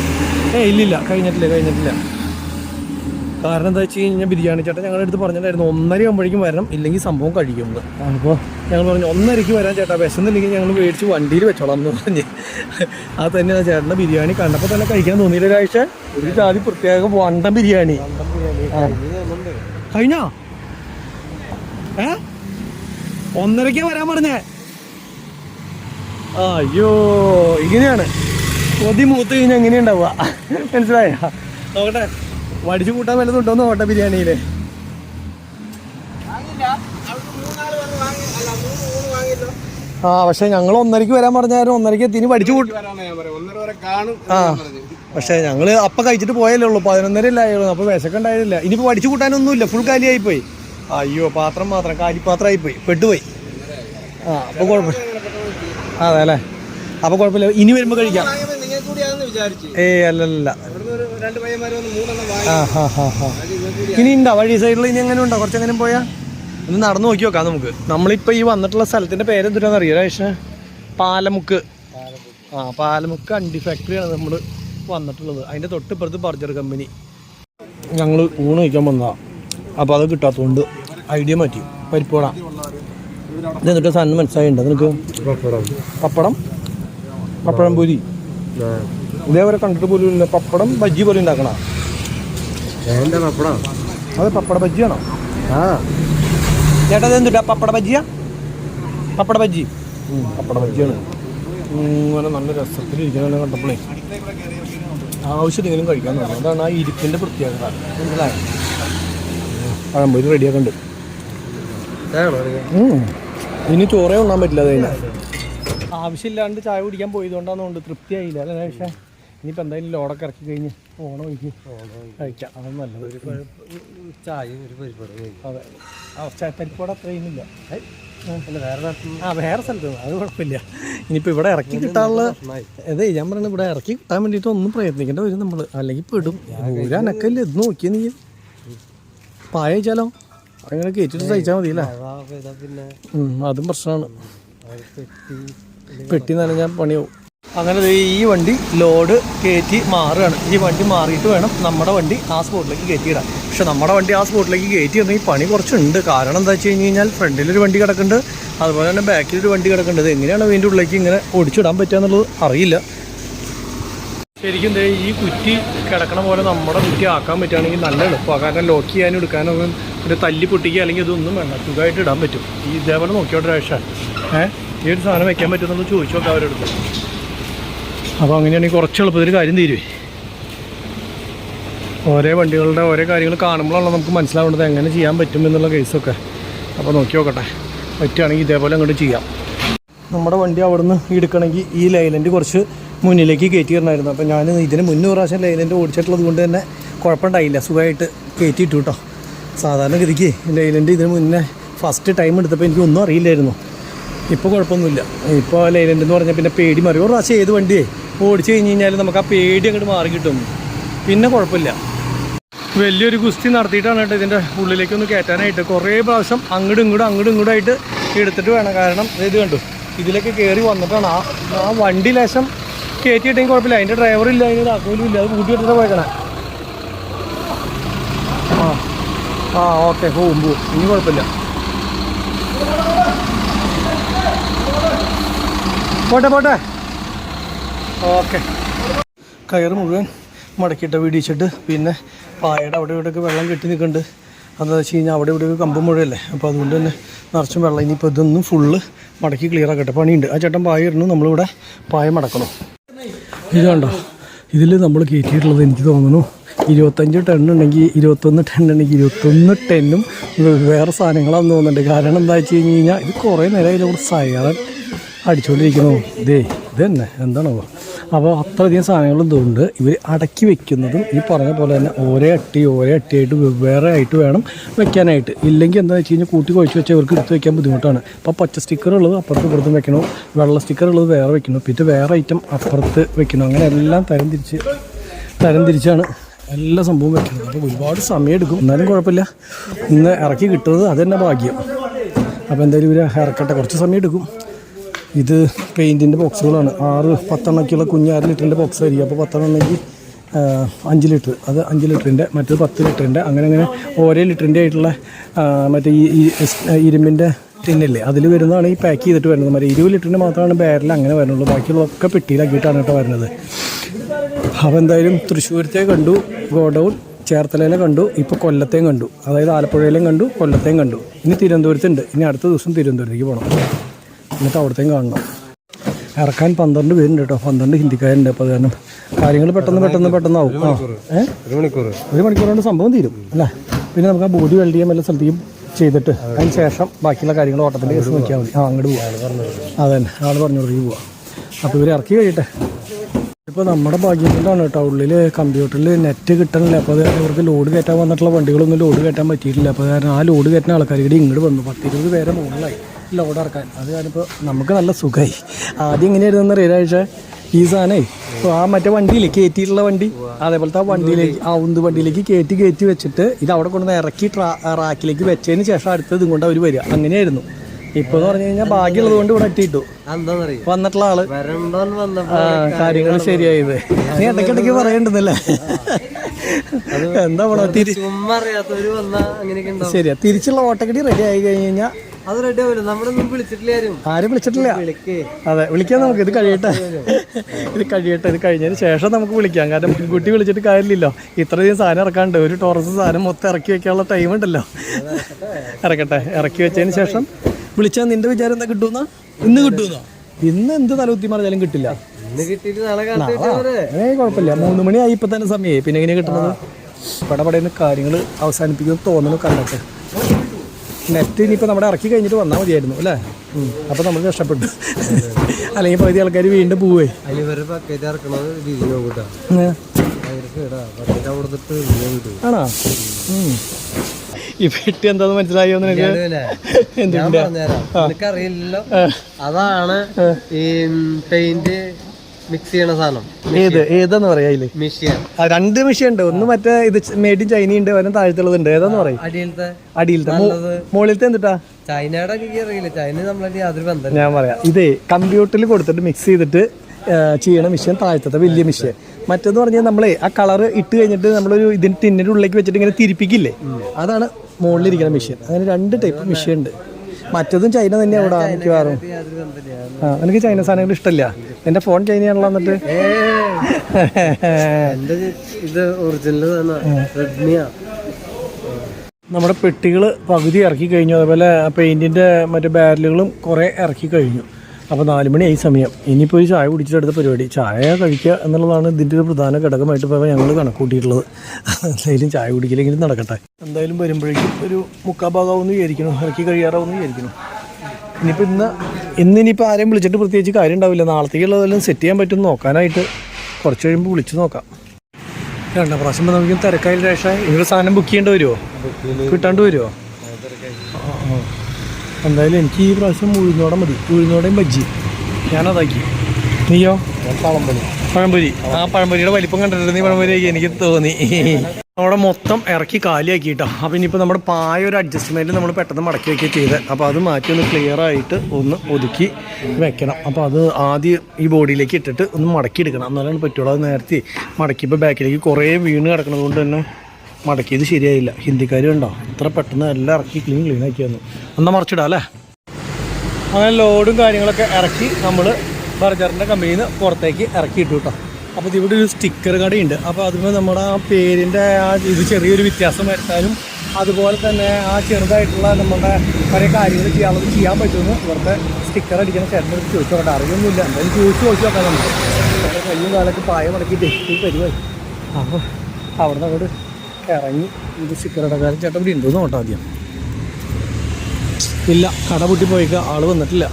ഏ ഇല്ലില്ല കഴിഞ്ഞിട്ടില്ല കഴിഞ്ഞിട്ടില്ല. കാരണം എന്താ വെച്ച് കഴിഞ്ഞാൽ ബിരിയാണി ചേട്ടൻ ഞങ്ങളുടെ അടുത്ത് പറഞ്ഞിട്ടുണ്ടായിരുന്നു ഒന്നര ആകുമ്പോഴേക്കും വരണം ഇല്ലെങ്കിൽ സംഭവം കഴിക്കുമെന്ന് അപ്പോൾ ഞങ്ങൾ പറഞ്ഞു ഒന്നരയ്ക്ക് വരാൻ ചേട്ടാ വിശന്നില്ലെങ്കിൽ ഞങ്ങൾ മേടിച്ച് വണ്ടിയിൽ വെച്ചോളാം എന്ന് പറഞ്ഞ്. അത് തന്നെയാണ് ചേട്ടന്റെ ബിരിയാണി കണ്ടപ്പോൾ തന്നെ കഴിക്കാൻ തോന്നിയില്ല ഒരാഴ്ച. ഒരു ജാതി പ്രത്യേക വണ്ട ബിരിയാണി. കഴിഞ്ഞോ? ഏ? ഒന്നരയ്ക്ക് വരാൻ പറഞ്ഞേ? അയ്യോ ഇങ്ങനെയാണ്. കൊതി മൂത്ത് കഴിഞ്ഞാൽ എങ്ങനെയുണ്ടാവുക മനസ്സിലായ? നോക്കട്ടെ വടിച്ചു കൂട്ടാൻ വല്ലതുണ്ടോ നോക്കട്ടെ ബിരിയാണിയിൽ. ആ പക്ഷെ ഞങ്ങൾ ഒന്നരക്ക് വരാൻ പറഞ്ഞാലും ഒന്നരക്ക് എത്തിന് പഠിച്ചു കൂട്ടും ആ പക്ഷെ ഞങ്ങൾ അപ്പം കഴിച്ചിട്ട് പോയല്ലേ ഉള്ളൂ. പതിനൊന്നര അല്ലായുള്ളൂ അപ്പോൾ വിശക്കുണ്ടായിരുന്നില്ല. ഇനിയിപ്പോൾ പഠിച്ചു കൂട്ടാനൊന്നുമില്ല. ഫുൾ കാലിയായി പോയി അയ്യോ പാത്രം മാത്രം കാലിപ്പാത്രമായി പോയി പെട്ടുപോയി. ആ അപ്പോൾ കുഴപ്പമില്ല. അതെ അല്ലേ അപ്പോൾ കുഴപ്പമില്ല. ഇനി വരുമ്പോൾ കഴിക്കാം. ഏ അല്ലല്ല ഇനി ഉണ്ടോ വഴി സൈഡിൽ ഇനി എങ്ങനെ ഉണ്ടോ? കുറച്ചെങ്ങനെ പോയാ? ഒന്ന് നടന്നു നോക്കി നോക്കാം നമുക്ക്. നമ്മളിപ്പോൾ ഈ വന്നിട്ടുള്ള സ്ഥലത്തിന്റെ പേര് അറിയോ? രാജേഷ്? പാലമുക്ക്. ആ പാലമുക്ക് അണ്ടി ഫാക്ടറിയാണ് നമ്മൾ വന്നിട്ടുള്ളത്. അതിന്റെ തൊട്ടിപ്പുറത്ത് ബർജർ കമ്പനി. ഞങ്ങൾ ഊണ് കഴിക്കാൻ വന്നതാണ് അപ്പോൾ അത് കിട്ടാത്തതുകൊണ്ട് ഐഡിയ മാറ്റി. പരിപ്പോട ഇത് എന്നിട്ട് സാധനം മനസ്സിലായിട്ടുണ്ട് നിനക്ക്? പപ്പടം. പപ്പടം? പൊരി. ഇതേവരെ കണ്ടിട്ട് പോലും ഇല്ല. പപ്പടം ബജ്ജി പോലെ ഉണ്ടാക്കണ പപ്പടം? അത് പപ്പട ബജ്ജിയാണോ? ആ. ചേട്ടാ ഇത് എന്തുട്ടാ പപ്പട ബജ്ജിയാ? പപ്പട ബജ്ജി. പപ്പട ബജ്ജിയാണ്. ഇങ്ങനെ നല്ല രസത്തിലിരിക്കണം കണ്ടപ്പോഴേ ആവശ്യത്തിനെങ്കിലും കഴിക്കാൻ തോന്നുന്നു അതാണ് ആ ഇരിപ്പിന്റെ പ്രത്യേകത. മനസ്സിലായോ? പഴംപൊരി റെഡിയാക്കുന്നുണ്ട് ഉം. ഇനി ചോറേ ഉണ്ണാൻ പറ്റില്ല അത് ആവശ്യമില്ലാണ്ട് ചായ കുടിക്കാൻ പോയതുകൊണ്ടാന്ന് കൊണ്ട് തൃപ്തിയായില്ല അല്ലേ പക്ഷേ ഇനിയിപ്പോൾ എന്തായാലും ലോഡൊക്കെ ഇറക്കി കഴിഞ്ഞ് ഓണം ഒഴിക്ക് കഴിക്കാം. അതാണ് നല്ലത്. ചായ ഒരു അതെ. പരിപ്പോടെ അത്രയും ഇല്ല ആ വേറെ സ്ഥലത്ത്. അത് കുഴപ്പമില്ല. ഇനിയിപ്പോൾ ഇവിടെ ഇറക്കി കിട്ടാനുള്ള അതെ ഞാൻ പറയുന്നത് ഇവിടെ ഇറക്കി കിട്ടാൻ വേണ്ടിയിട്ട് ഒന്നും പ്രയത്നിക്കേണ്ട വരും നമ്മൾ. അല്ലെങ്കിൽ പെടും. ഒരു അനക്കല്ലേ? ഇത് നോക്കിയ നീ പായ വെച്ചാലോ അങ്ങനെ കയറ്റിട്ട് സഹിച്ചാൽ മതി പിന്നെ അതും പ്രശ്നമാണ്. പെട്ടി നനഞ്ഞാൽ പണിയാവും. അങ്ങനെ ദേ ഈ വണ്ടി ലോഡ് കയറ്റി മാറുകയാണ്. ഈ വണ്ടി മാറിയിട്ട് വേണം നമ്മുടെ വണ്ടി ആ സ്പോട്ടിലേക്ക് കയറ്റിയിടാൻ പക്ഷെ നമ്മുടെ വണ്ടി ആ സ്പോട്ടിലേക്ക് കയറ്റി വന്നെങ്കിൽ പണി കുറച്ചുണ്ട്. കാരണം എന്താ വെച്ച് കഴിഞ്ഞ് കഴിഞ്ഞാൽ ഫ്രണ്ടിലൊരു വണ്ടി കിടക്കുന്നുണ്ട്. അതുപോലെ തന്നെ ബാക്കിലൊരു വണ്ടി കിടക്കുന്നുണ്ട്. ഇത് എങ്ങനെയാണ് അതിന്റെ ഉള്ളിലേക്ക് ഇങ്ങനെ ഓടിച്ചിടാൻ പറ്റുക എന്നുള്ളത് അറിയില്ല. ശരിക്കും ഈ കുറ്റി കിടക്കണ പോലെ നമ്മുടെ കുറ്റി ആക്കാൻ പറ്റുകയാണെങ്കിൽ നല്ല എളുപ്പമാണ് കാരണം ലോക്ക് ചെയ്യാനും എടുക്കാനൊന്നും ഒരു തല്ലി പൊട്ടിക്കുക അല്ലെങ്കിൽ ഇതൊന്നും വേണ്ട. സുഖമായിട്ട് ഇടാൻ പറ്റും. ഈ ഇതേപോലെ നോക്കിയോട്ടെ രക്ഷ. ഏഹ് ഈ ഒരു സാധനം വെക്കാൻ പറ്റുമെന്നുള്ളത് ചോദിച്ചു നോക്കാം അവരെടുത്ത് അപ്പോൾ അങ്ങനെയാണെങ്കിൽ കുറച്ച് എളുപ്പത്തിൽ കാര്യം തീരുവേ. ഓരോ വണ്ടികളുടെ ഓരോ കാര്യങ്ങൾ കാണുമ്പോഴാണല്ലോ നമുക്ക് മനസ്സിലാവേണ്ടത് എങ്ങനെ ചെയ്യാൻ പറ്റും എന്നുള്ള കേസൊക്കെ അപ്പോൾ നോക്കി നോക്കട്ടെ. പറ്റുകയാണെങ്കിൽ ഇതേപോലെ അങ്ങോട്ട് ചെയ്യാം. നമ്മുടെ വണ്ടി അവിടുന്ന് എടുക്കണമെങ്കിൽ ഈ ലൈലന്റ് കുറച്ച് മുന്നിലേക്ക് കയറ്റി ഇടണമായിരുന്നു അപ്പോൾ ഞാൻ ഇതിന് മുന്നേ പ്രാവശ്യം ലൈലന്റെ ഓടിച്ചിട്ടുള്ളത് കൊണ്ട് തന്നെ കുഴപ്പമുണ്ടായില്ല. സുഖമായിട്ട് കയറ്റിയിട്ടു കേട്ടോ സാധാരണ ഗതിക്ക് ലൈലന്റെ ഇതിന് മുന്നേ ഫസ്റ്റ് ടൈം എടുത്തപ്പോൾ എനിക്കൊന്നും അറിയില്ലായിരുന്നു. ഇപ്പോൾ കുഴപ്പമൊന്നുമില്ല. ഇപ്പോൾ ലൈലന്റ് എന്ന് പറഞ്ഞാൽ പിന്നെ പേടി മാറി. ഒരു പ്രാവശ്യം ഏത് വണ്ടിയേ ഓടിച്ച് കഴിഞ്ഞ് കഴിഞ്ഞാൽ നമുക്ക് ആ പേടി അങ്ങോട്ട് മാറി കിട്ടും. പിന്നെ കുഴപ്പമില്ല. വലിയൊരു ഗുസ്തി നടത്തിയിട്ടാണ് കേട്ടോ ഇതിന്റെ ഉള്ളിലേക്ക് ഒന്ന് കയറ്റാനായിട്ട്. കുറേ പ്രാവശ്യം അങ്ങോട്ടും ഇങ്ങോട്ടും അങ്ങോട്ടും ഇങ്ങോട്ടും ആയിട്ട് എടുത്തിട്ട് വേണം. കാരണം ഇത് കണ്ടു ഇതിലേക്ക് കയറി വന്നിട്ടാണ് ആ ആ വണ്ടി ലേശം കയറ്റിയിട്ടെങ്കിൽ കുഴപ്പമില്ല. അതിന്റെ ഡ്രൈവറില്ല അതിന്റെ താക്കോലും ഇല്ല. അത് കൂട്ടി എടുത്തിട്ട് പോയേക്കണേ. ആ. ആ ഓക്കെ. പോവും പോവും ഇനി കുഴപ്പമില്ല. പോട്ടെ പോട്ടെ. ഓക്കെ. കയർ മുഴുവൻ മടക്കിയിട്ട് വീടിച്ചിട്ട് പിന്നെ പായയുടെ അവിടെ ഇവിടെയൊക്കെ വെള്ളം കെട്ടി നിൽക്കുന്നുണ്ട്. അതെന്ന് വെച്ച് കഴിഞ്ഞാൽ അവിടെ ഇവിടെ കമ്പ് മുഴയല്ലേ? അപ്പോൾ അതുകൊണ്ട് തന്നെ നിറച്ചും വെള്ളം. ഇനിയിപ്പോൾ ഇതൊന്നും ഫുള്ള് മടക്കി ക്ലിയർ ആക്കട്ടെ. പണിയുണ്ട്. ആ ചേട്ടൻ പായ ഇരുന്നു നമ്മളിവിടെ പായ മടക്കണം ഇത് കണ്ടോ ഇതിൽ നമ്മൾ കയറ്റിയിട്ടുള്ളത് എനിക്ക് തോന്നുന്നു ഇരുപത്തഞ്ച് ടൺ ഉണ്ടെങ്കിൽ ഇരുപത്തൊന്ന് ടൺ ഉണ്ടെങ്കിൽ ഇരുപത്തൊന്ന് ടണ്ണും വേറെ സാധനങ്ങളാണെന്ന് തോന്നുന്നുണ്ട്. കാരണം എന്താ വെച്ച് കഴിഞ്ഞ് കഴിഞ്ഞാൽ ഇത് കുറേ നേരം ഇതിലൂടെ സൈറൻ അടിച്ചുകൊണ്ടിരിക്കുന്നു ഇതേ ഇത് തന്നെ എന്താണോ അപ്പോൾ അത്രയധികം സാധനങ്ങളും ഇതുകൊണ്ട് ഇവർ അടക്കി വെക്കുന്നതും ഈ പറഞ്ഞ പോലെ തന്നെ ഓരോ അട്ടി ഓരോ അട്ടിയായിട്ട് വെവ്വേറെ ആയിട്ട് വേണം വെക്കാനായിട്ട്. ഇല്ലെങ്കിൽ എന്താ വെച്ച് കഴിഞ്ഞാൽ കൂട്ടി കുഴച്ച് വെച്ചാൽ ഇവർക്ക് എടുത്ത് വെക്കാൻ ബുദ്ധിമുട്ടാണ്. അപ്പോൾ പച്ച സ്റ്റിക്കർ ഉള്ളത് അപ്പുറത്ത് ഇപ്പുറത്തും വെക്കണം. വെള്ള സ്റ്റിക്കർ ഉള്ളത് വേറെ വെക്കണം. പിന്നെ വേറെ ഐറ്റം അപ്പുറത്ത് വെക്കണം. അങ്ങനെ എല്ലാം തരം തിരിച്ച് തരം തിരിച്ചാണ് എല്ലാ സംഭവവും വെക്കുന്നത് അപ്പോൾ ഒരുപാട് സമയം എടുക്കും. എന്നാലും കുഴപ്പമില്ല. ഇന്ന് ഇറക്കി കിട്ടുന്നത് അത് തന്നെ ഭാഗ്യം. അപ്പോൾ എന്തായാലും ഇവർ ഇറക്കട്ടെ കുറച്ച് സമയം എടുക്കും. ഇത് പെയിന്റിന്റെ ബോക്സുകളാണ്. ആറ് പത്തെണ്ണക്കുള്ള കുഞ്ഞ് ആറ് ലിറ്ററിന്റെ ബോക്സ് ആയിരിക്കും. അപ്പോൾ പത്തെണ്ണം ഉണ്ടെങ്കിൽ അഞ്ച് ലിറ്റർ. അത് അഞ്ച് ലിറ്ററിന്റെ മറ്റത് പത്ത് ലിറ്ററിന്റെ അങ്ങനെ അങ്ങനെ ഓരോ ലിറ്ററിന്റെ ആയിട്ടുള്ള മറ്റേ ഈ ഇരുമ്പിന്റെ ടിന്നില്ലേ അതിൽ വരുന്നതാണ് ഈ പാക്ക് ചെയ്തിട്ട് വരുന്നത്. മറ്റേ ഇരുപത് ലിറ്ററിന്റെ മാത്രമാണ് ബാരൽ അങ്ങനെ വരുന്നുള്ളൂ. ബാക്കിയുള്ളതൊക്കെ പെട്ടിയിലാക്കിയിട്ടാണ് കേട്ടോ വരുന്നത്. അപ്പോൾ എന്തായാലും തൃശ്ശൂരത്തെ കണ്ടു ഗോഡൗൺ ചേർത്തലയിലെ കണ്ടു ഇപ്പോൾ കൊല്ലത്തെയും കണ്ടു. അതായത് ആലപ്പുഴയിലെയും കണ്ടു കൊല്ലത്തെയും കണ്ടു. ഇനി തിരുവനന്തപുരത്തുണ്ട്. ഇനി അടുത്ത ദിവസം തിരുവനന്തപുരത്തേക്ക് പോകണം എന്നിട്ട് അവിടത്തേയും കാണണം. ഇറക്കാൻ പന്ത്രണ്ട് പേരുണ്ട് കേട്ടോ പന്ത്രണ്ട് ഹിന്ദിക്കാരുണ്ട്. അപ്പോൾ അത് കാരണം കാര്യങ്ങൾ പെട്ടെന്ന് പെട്ടെന്ന് പെട്ടെന്നാവും. ആ. ഏഹ് ഒരു മണിക്കൂർ. ഒരു മണിക്കൂർ കൊണ്ട് സംഭവം തീരും. അല്ലേ? പിന്നെ നമുക്ക് ആ ബോഡി വെൽഡ് ചെയ്യാൻ എല്ലാ സ്ഥലത്തേക്കും ചെയ്തിട്ട് അതിന് ശേഷം ബാക്കിയുള്ള കാര്യങ്ങൾ ഓട്ടത്തിന്റെ കേസ് നോക്കിയാൽ മതി. ആ അങ്ങോട്ട് പോവാം. അതെ തന്നെ. ആൾ പറഞ്ഞു കൊടുക്കി പോവാം. അപ്പോൾ ഇവർ ഇറക്കി കഴിയട്ടെ. ഇപ്പോൾ നമ്മുടെ ഭാഗ്യം കൊണ്ടാണ് കേട്ടോ ഉള്ളിൽ കമ്പ്യൂട്ടറിൽ നെറ്റ് കിട്ടണില്ല. അപ്പോൾ അത് ഇവർക്ക് ലോഡ് കയറ്റാൻ വന്നിട്ടുള്ള വണ്ടികളൊന്നും ലോഡ് കയറ്റാൻ പറ്റിയിട്ടില്ല. അപ്പോൾ കാരണം ആ ലോഡ് കയറ്റുന്ന ആൾക്കാർ ഇവിടെ ഇങ്ങോട്ട് വന്നു. പത്തിരുപത് പേരെ മുകളിലായി. ലോഡ് ഇറക്കാൻ. അത് കാണിപ്പോൾ നമുക്ക് നല്ല സുഖമായി ആദ്യം എങ്ങനെയായിരുന്നു അറിയാഴ്ച ഈ സാധനേ അപ്പോൾ ആ മറ്റേ വണ്ടിയില്ലേ കയറ്റിയിട്ടുള്ള വണ്ടി? അതേപോലത്തെ ആ വണ്ടിയിലേക്ക് ആ ഉന്ത് വണ്ടിയിലേക്ക് കയറ്റി കയറ്റി വെച്ചിട്ട് ഇത് അവിടെ കൊണ്ടുവന്ന് ഇറക്കി ട്രാ റാക്കിലേക്ക് വെച്ചതിന് ശേഷം അടുത്തതും കൊണ്ട് അവർ വരിക. അങ്ങനെയായിരുന്നു. ഇപ്പൊ എന്ന് പറഞ്ഞു കഴിഞ്ഞാൽ ഭാഗ്യമുള്ളത് കൊണ്ട് ഇവിടെ എത്തിയിട്ടു. വന്നിട്ടുള്ള ആൾ. കാര്യങ്ങൾ ശരിയായത്. നീ ഇടയ്ക്കിടയ്ക്ക് പറയണ്ടെന്നല്ലേ എന്താ പറയാ ശരിയാ തിരിച്ചുള്ള ഓട്ടക്കടി റെഡി ആയി കഴിഞ്ഞു കഴിഞ്ഞാൽ അത് റെഡി ആവില്ല നമ്മളൊന്നും വിളിച്ചിട്ടില്ല ആരും. വിളിച്ചിട്ടില്ല. അതെ വിളിക്കാം നമുക്ക് ഇത് കഴിയട്ടെ. ഇത് കഴിയട്ടെ ഇത് കഴിഞ്ഞതിന് ശേഷം നമുക്ക് വിളിക്കാം. കാരണം മുൻകൂട്ടി വിളിച്ചിട്ട് കാര്യമില്ലല്ലോ. ഇത്രയധികം സാധനം ഇറക്കാണ്ട് ഒരു ടോറസ് സാധനം മൊത്തം ഇറക്കി വെക്കാനുള്ള ടൈം ഉണ്ടല്ലോ. ഇറക്കട്ടെ ഇറക്കി വെച്ചതിന് ശേഷം വിളിച്ചാൽ നിന്റെ വിചാരം എന്താ കിട്ടുന്ന ഇന്ന് കിട്ടുന്ന ഇന്ന് എന്ത് തലകുത്തി മറിഞ്ഞാലും കിട്ടില്ല. ഏ കുഴപ്പമില്ല. മൂന്ന് മണിയായി ഇപ്പൊ തന്നെ സമയമായി. പിന്നെ എങ്ങനെയാ കിട്ടുന്നത് പടപടയുന്ന കാര്യങ്ങൾ അവസാനിപ്പിക്കുന്ന തോന്നുന്നു കണ്ടിട്ട്. നെറ്റ് ഇനിയിപ്പോൾ നമ്മുടെ ഇറക്കി കഴിഞ്ഞിട്ട് വന്നാൽ മതിയായിരുന്നു അല്ലേ? അപ്പോൾ നമ്മൾ രക്ഷപ്പെട്ടു. (laughs) അല്ലെങ്കിൽ പകുതി ആൾക്കാർ വീണ്ടും പോവേ. ആണോ. ഈ പെട്ടി എന്താന്ന് മനസ്സിലായോ നിനക്ക് അതാണ് ഈ പെയിന്റ് മിക്സ് ചെയ്യണ സാധനം. ഏത്? ഏതാന്ന് പറയാ മിഷ്യൻ രണ്ട് മിഷ്യ ഉണ്ട്. ഒന്ന് മറ്റേ ഇത് മേഡ് ഇൻ ചൈന ഉണ്ട് വരും താഴത്തുള്ളത് ഉണ്ട് ഏതാന്ന് പറയും? അടിയിലത്തെ. അടിയിലത്തെ. മുകളിലത്തെ എന്തിട്ടാ? ചൈനയുടെ അറിയില്ല ചൈന നമ്മളായിട്ട് യാതൊരു ബന്ധം ഞാൻ പറയാം. ഇതേ കമ്പ്യൂട്ടറിൽ കൊടുത്തിട്ട് മിക്സ് ചെയ്തിട്ട് ചെയ്യണ മിഷ്യൻ താഴത്തെ വലിയ മിഷ്യൻ മറ്റേന്ന് പറഞ്ഞാൽ നമ്മളെ ആ കളർ ഇട്ട് കഴിഞ്ഞിട്ട് നമ്മളൊരു ഇതിന് ടിന്നിന്റെ ഉള്ളിലേക്ക് വെച്ചിട്ട് ഇങ്ങനെ തിരിപ്പിക്കില്ലേ? അതാണ് മുകളിലിരിക്കുന്ന മിഷ്യൻ അങ്ങനെ രണ്ട് ടൈപ്പ് മിഷ്യൻ ഉണ്ട്. മറ്റതും ചൈന തന്നെ ഇവിടെ മിക്കവാറും ആ എനിക്ക് ചൈന സാധനങ്ങൾ ഇഷ്ടമല്ല? എന്റെ ഫോൺ ചൈനയാണല്ലോ എന്നിട്ട്? (laughs) ഇത് ഒറിജിനൽ റെഡ്മിയാ നമ്മുടെ പെട്ടികൾ പകുതി ഇറക്കി കഴിഞ്ഞു. അതുപോലെ പെയിന്റിന്റെ മറ്റു ബാരലുകളും കുറേ ഇറക്കി കഴിഞ്ഞു. അപ്പോൾ നാല് മണിയായി സമയം. ഇനിയിപ്പോൾ ഒരു ചായ കുടിച്ചിട്ട് പരിപാടി. ചായ കഴിക്കുക എന്നുള്ളതാണ് ഇതിന്റെ ഒരു പ്രധാന ഘടകമായിട്ട് ഇപ്പോൾ ഞങ്ങൾ കണക്കൂട്ടിയിട്ടുള്ളത്. എന്തായാലും ചായ കുടിക്കില്ലെങ്കിലും നടക്കട്ടെ. എന്തായാലും വരുമ്പോഴേക്കും ഒരു മുക്കാൽ ഭാഗമാവുമെന്ന് വിചാരിക്കണം ഇറക്കി കഴിയാറാവുമെന്ന് വിചാരിക്കണം ഇനിയിപ്പോൾ ഇന്ന് ഇന്ന് ഇനിയിപ്പോൾ ആരെയും വിളിച്ചിട്ട് പ്രത്യേകിച്ച് കാര്യം ഉണ്ടാവില്ല നാളത്തേക്കുള്ളതെല്ലാം സെറ്റ് ചെയ്യാൻ പറ്റും. നോക്കാനായിട്ട് കുറച്ച് കഴിയുമ്പോൾ വിളിച്ച് നോക്കാം. രണ്ടാം പ്രാവശ്യം നമുക്ക് തിരക്കായ ശേഷം ഇങ്ങനെ സാധനം ബുക്ക് ചെയ്യേണ്ടി വരുമോ കിട്ടാണ്ട് വരുമോ ആ, ആ. എന്തായാലും എനിക്ക് ഈ പ്രാവശ്യം ഉഴുന്നോടെ മതി. ഉഴുന്നോടെയും ബജ്ജി. ഞാനതാക്കി. നീയോ? പഴംപൊരി. പഴംപൊരി ആ പഴംപൊരിയുടെ വലിപ്പം കണ്ടിട്ടുണ്ട്. നീ പഴംപൊരി ആക്കി എനിക്ക് തോന്നി. അവിടെ മൊത്തം ഇറക്കി കാലിയാക്കി കേട്ടോ അപ്പം ഇനിയിപ്പോൾ നമ്മുടെ പായ ഒരു അഡ്ജസ്റ്റ്മെന്റ് നമ്മൾ പെട്ടെന്ന് മടക്കി വയ്ക്കുക ചെയ്ത്. അപ്പോൾ അത് മാറ്റി ഒന്ന് ക്ലിയർ ആയിട്ട് ഒന്ന് ഒതുക്കി വെക്കണം. അപ്പോൾ അത് ആദ്യം ഈ ബോഡിയിലേക്ക് ഇട്ടിട്ട് ഒന്ന് മടക്കി എടുക്കണം. എന്നാലാണ് പറ്റുള്ളൂ. അത് നേരത്തെ മടക്കിയപ്പോൾ ബാക്കിലേക്ക് കുറേ വീണ് കിടക്കുന്നത് കൊണ്ട് തന്നെ മടക്കിയത് ശരിയായില്ല. ഹിന്ദിക്കാർ കണ്ടോ? ഇത്ര പെട്ടെന്ന് എല്ലാം ഇറക്കി ക്ലീൻ ക്ലീൻ ആക്കി വന്നു. എന്നാൽ മറിച്ചിടാം അല്ലേ? അങ്ങനെ ലോഡും കാര്യങ്ങളൊക്കെ ഇറക്കി നമ്മൾ ബർജറിന്റെ കമ്പനിയിൽ നിന്ന് പുറത്തേക്ക് ഇറക്കി ഇട്ടു കേട്ടോ അപ്പോൾ ഇവിടെ ഒരു സ്റ്റിക്കർ കടയുണ്ട്. അപ്പോൾ അതിന് നമ്മുടെ ആ പേരിന്റെ ആ ഇത് ചെറിയൊരു വ്യത്യാസം വരുത്താനും അതുപോലെ തന്നെ ആ ചെറുതായിട്ടുള്ള നമ്മുടെ പല കാര്യങ്ങൾ ചെയ്യാനുള്ളത് ചെയ്യാൻ പറ്റുമെന്ന് ഇവിടുത്തെ സ്റ്റിക്കർ അടിക്കുന്ന ചേട്ടന്റെ ചോദിച്ചു നോക്കട്ടെ അറിയൊന്നുമില്ല. എന്തായാലും ചോദിച്ചു നോക്കി നോക്കാം നമുക്ക് കയ്യും കാലൊക്കെ പായ മടക്കിയിട്ട് പരിപാടി. അപ്പോൾ അവിടെ നിന്ന് അങ്ങോട്ട് ഇറങ്ങി ഇത് സിക്കറടക്കാരൻ ചേട്ടൻ ഇവിടെ ഉണ്ടോ നോട്ടോ ആദ്യം. ഇല്ല കട പൊട്ടി പോയിക്ക ആൾ വന്നിട്ടില്ല.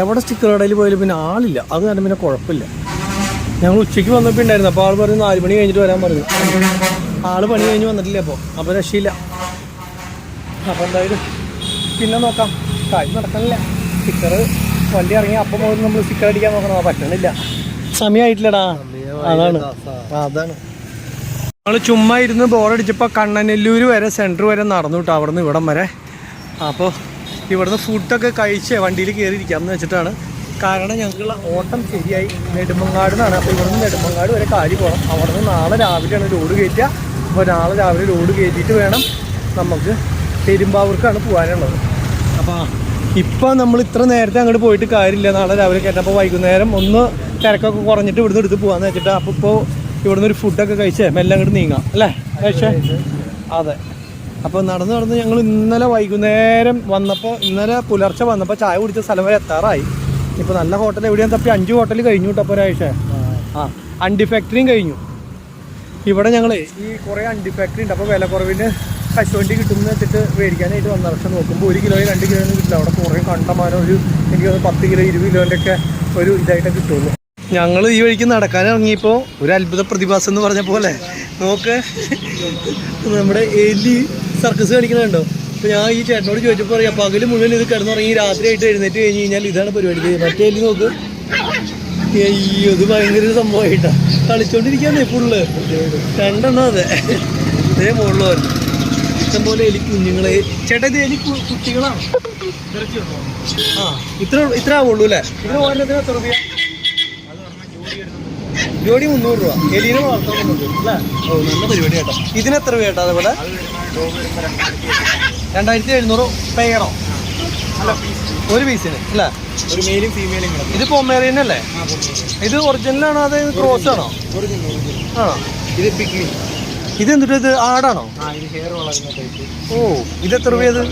എവിടെ സ്റ്റിക്കർ കടയിൽ പോയാലും പിന്നെ ആളില്ല. അത് കാരണം പിന്നെ കുഴപ്പമില്ല. ഞങ്ങൾ ഉച്ചയ്ക്ക് വന്നപ്പോൾ ഉണ്ടായിരുന്നു. അപ്പോൾ ആൾ പറഞ്ഞു നാല് മണി കഴിഞ്ഞിട്ട് വരാൻ പറഞ്ഞു. ആൾ പണി കഴിഞ്ഞ് വന്നിട്ടില്ല അപ്പോൾ അപ്പോൾ രക്ഷയില്ല. അപ്പോൾ എന്തായാലും പിന്നെ നോക്കാം. കാര്യം നടക്കണില്ല. സ്റ്റിക്കർ വണ്ടി ഇറങ്ങി അപ്പം നമ്മൾ സ്റ്റിക്കർ അടിക്കാൻ നോക്കണം. പറ്റണില്ല. സമയമായിട്ടില്ലടാ അതാണ്. അതാണ്. നമ്മൾ ചുമ്മാ ഇരുന്ന് ബോറടിച്ചപ്പോൾ കണ്ണനെല്ലൂർ വരെ സെന്റർ വരെ നടന്നു കേട്ടോ അവിടെ നിന്ന് ഇവിടം വരെ. അപ്പോൾ ഇവിടുന്ന് ഫുഡൊക്കെ കഴിച്ച് വണ്ടിയിൽ കയറിയിരിക്കാം എന്ന് വെച്ചിട്ടാണ്. കാരണം ഞങ്ങൾക്കുള്ള ഓട്ടം ശരിയായി. നെടുമങ്ങാട് നിന്നാണ് അപ്പോൾ ഇവിടുന്ന് നെടുമങ്ങാട് വരെ കാര്യം പോകണം അവിടെ നിന്ന് നാളെ രാവിലെയാണ് ലോഡ് കയറ്റുക അപ്പോൾ നാളെ രാവിലെ ലോഡ് കയറ്റിയിട്ട് വേണം നമുക്ക് പെരുമ്പാവൂർക്കാണ് പോകാനുള്ളത്. അപ്പോൾ ഇപ്പോൾ നമ്മൾ ഇത്ര നേരത്തെ അങ്ങോട്ട് പോയിട്ട് കാര്യമില്ല. നാളെ രാവിലെ കയറ്റപ്പോൾ വൈകുന്നേരം ഒന്ന് തിരക്കൊക്കെ കുറഞ്ഞിട്ട് ഇവിടുന്ന് എടുത്ത് പോകാമെന്ന് വെച്ചിട്ട്. അപ്പോൾ ഇപ്പോൾ ഇവിടുന്ന് ഒരു ഫുഡൊക്കെ കഴിച്ചേ മെല്ലെ അങ്ങോട്ട് നീങ്ങാം. അല്ലേ? കഴിച്ചേ? അതെ അപ്പോൾ നടന്ന് നടന്ന് ഞങ്ങൾ ഇന്നലെ വൈകുന്നേരം വന്നപ്പോൾ ഇന്നലെ പുലർച്ചെ വന്നപ്പോൾ ചായ കുടിച്ച സ്ഥലം വരെ എത്താറായി. ഇപ്പോൾ നല്ല ഹോട്ടൽ എവിടെയാണ് തപ്പി അഞ്ച് ഹോട്ടൽ കഴിഞ്ഞു കേട്ടോ ഒരാഴ്ച. ആ അണ്ടി ഫാക്ടറിയും കഴിഞ്ഞു. ഇവിടെ ഞങ്ങൾ ഈ കുറേ അണ്ടി ഫാക്ടറി ഉണ്ട്. അപ്പോൾ വില കുറവിന് കശുവണ്ടി കിട്ടുമെന്ന് വെച്ചിട്ട് മേടിക്കാനായിട്ട് വന്ന പക്ഷെ നോക്കുമ്പോൾ ഒരു കിലോയും രണ്ട് കിലോയും കിട്ടില്ല. അവിടെ കുറേ കണ്ടമാനം ഒരു എനിക്ക് പത്ത് കിലോ ഇരുപത് കിലോന്റെ ഒക്കെ ഒരു ഇതായിട്ടേ കിട്ടുള്ളൂ. ഞങ്ങൾ ഈ വഴിക്ക് നടക്കാൻ ഇറങ്ങിയപ്പോൾ ഒരു അത്ഭുത പ്രതിഭാസം എന്ന് പറഞ്ഞ പോലെ. നോക്ക്. നമ്മുടെ എലി സർക്കസ് കാണിക്കണുണ്ടോ അപ്പോൾ ഞാൻ ഈ ചേട്ടനോട് ചോദിച്ചപ്പോൾ പറയാം പകൽ മുഴുവൻ ഇത് കിടന്നുറങ്ങി രാത്രിയായിട്ട് എഴുന്നേറ്റ് കഴിഞ്ഞ് കഴിഞ്ഞാൽ ഇതാണ് പരിപാടി. മറ്റേ എലി നോക്ക്. അയ്യോ ഇത് ഭയങ്കര ഒരു സംഭവമായിട്ടാ കളിച്ചോണ്ടിരിക്കാന്നേ ഫുള്ള് രണ്ടെണ്ണം അതെ. ഇതേ മുകളിൽ വരണം. ഇഷ്ടംപോലെ എലി കുഞ്ഞുങ്ങളെ. ചേട്ടാ ഇത് എലി കുട്ടികളാണ്? ആ ഇത്ര ഇത്ര ആവുള്ളൂ അല്ലേ? ഇത്ര ഓരോ എത്ര ജോഡി മുന്നൂറ് രൂപ. എലീനെ വളർത്താൻ മുന്നൂറ് അല്ലേ? ഓ നല്ല പരിപാടി കേട്ടോ. ഇതിന് എത്ര രൂപ കേട്ടോ അതേപോലെ? രണ്ടായിരത്തി എഴുന്നൂറ് പെയറോ അല്ല ഒരു പീസിന് അല്ലേ? ഒരു മെയിലും ഫീമെയിലും ഇത് പൊമേറിയൻ അല്ലേ? ഇത് ഒറിജിനലാണോ അത് ക്രോസ് ആണോ? ആ. ഇത് പിഗ്മി ഇത് എന്നിട്ട് ഇത്? ആടാണോ? ഓ ഇത് എത്ര രൂപയത്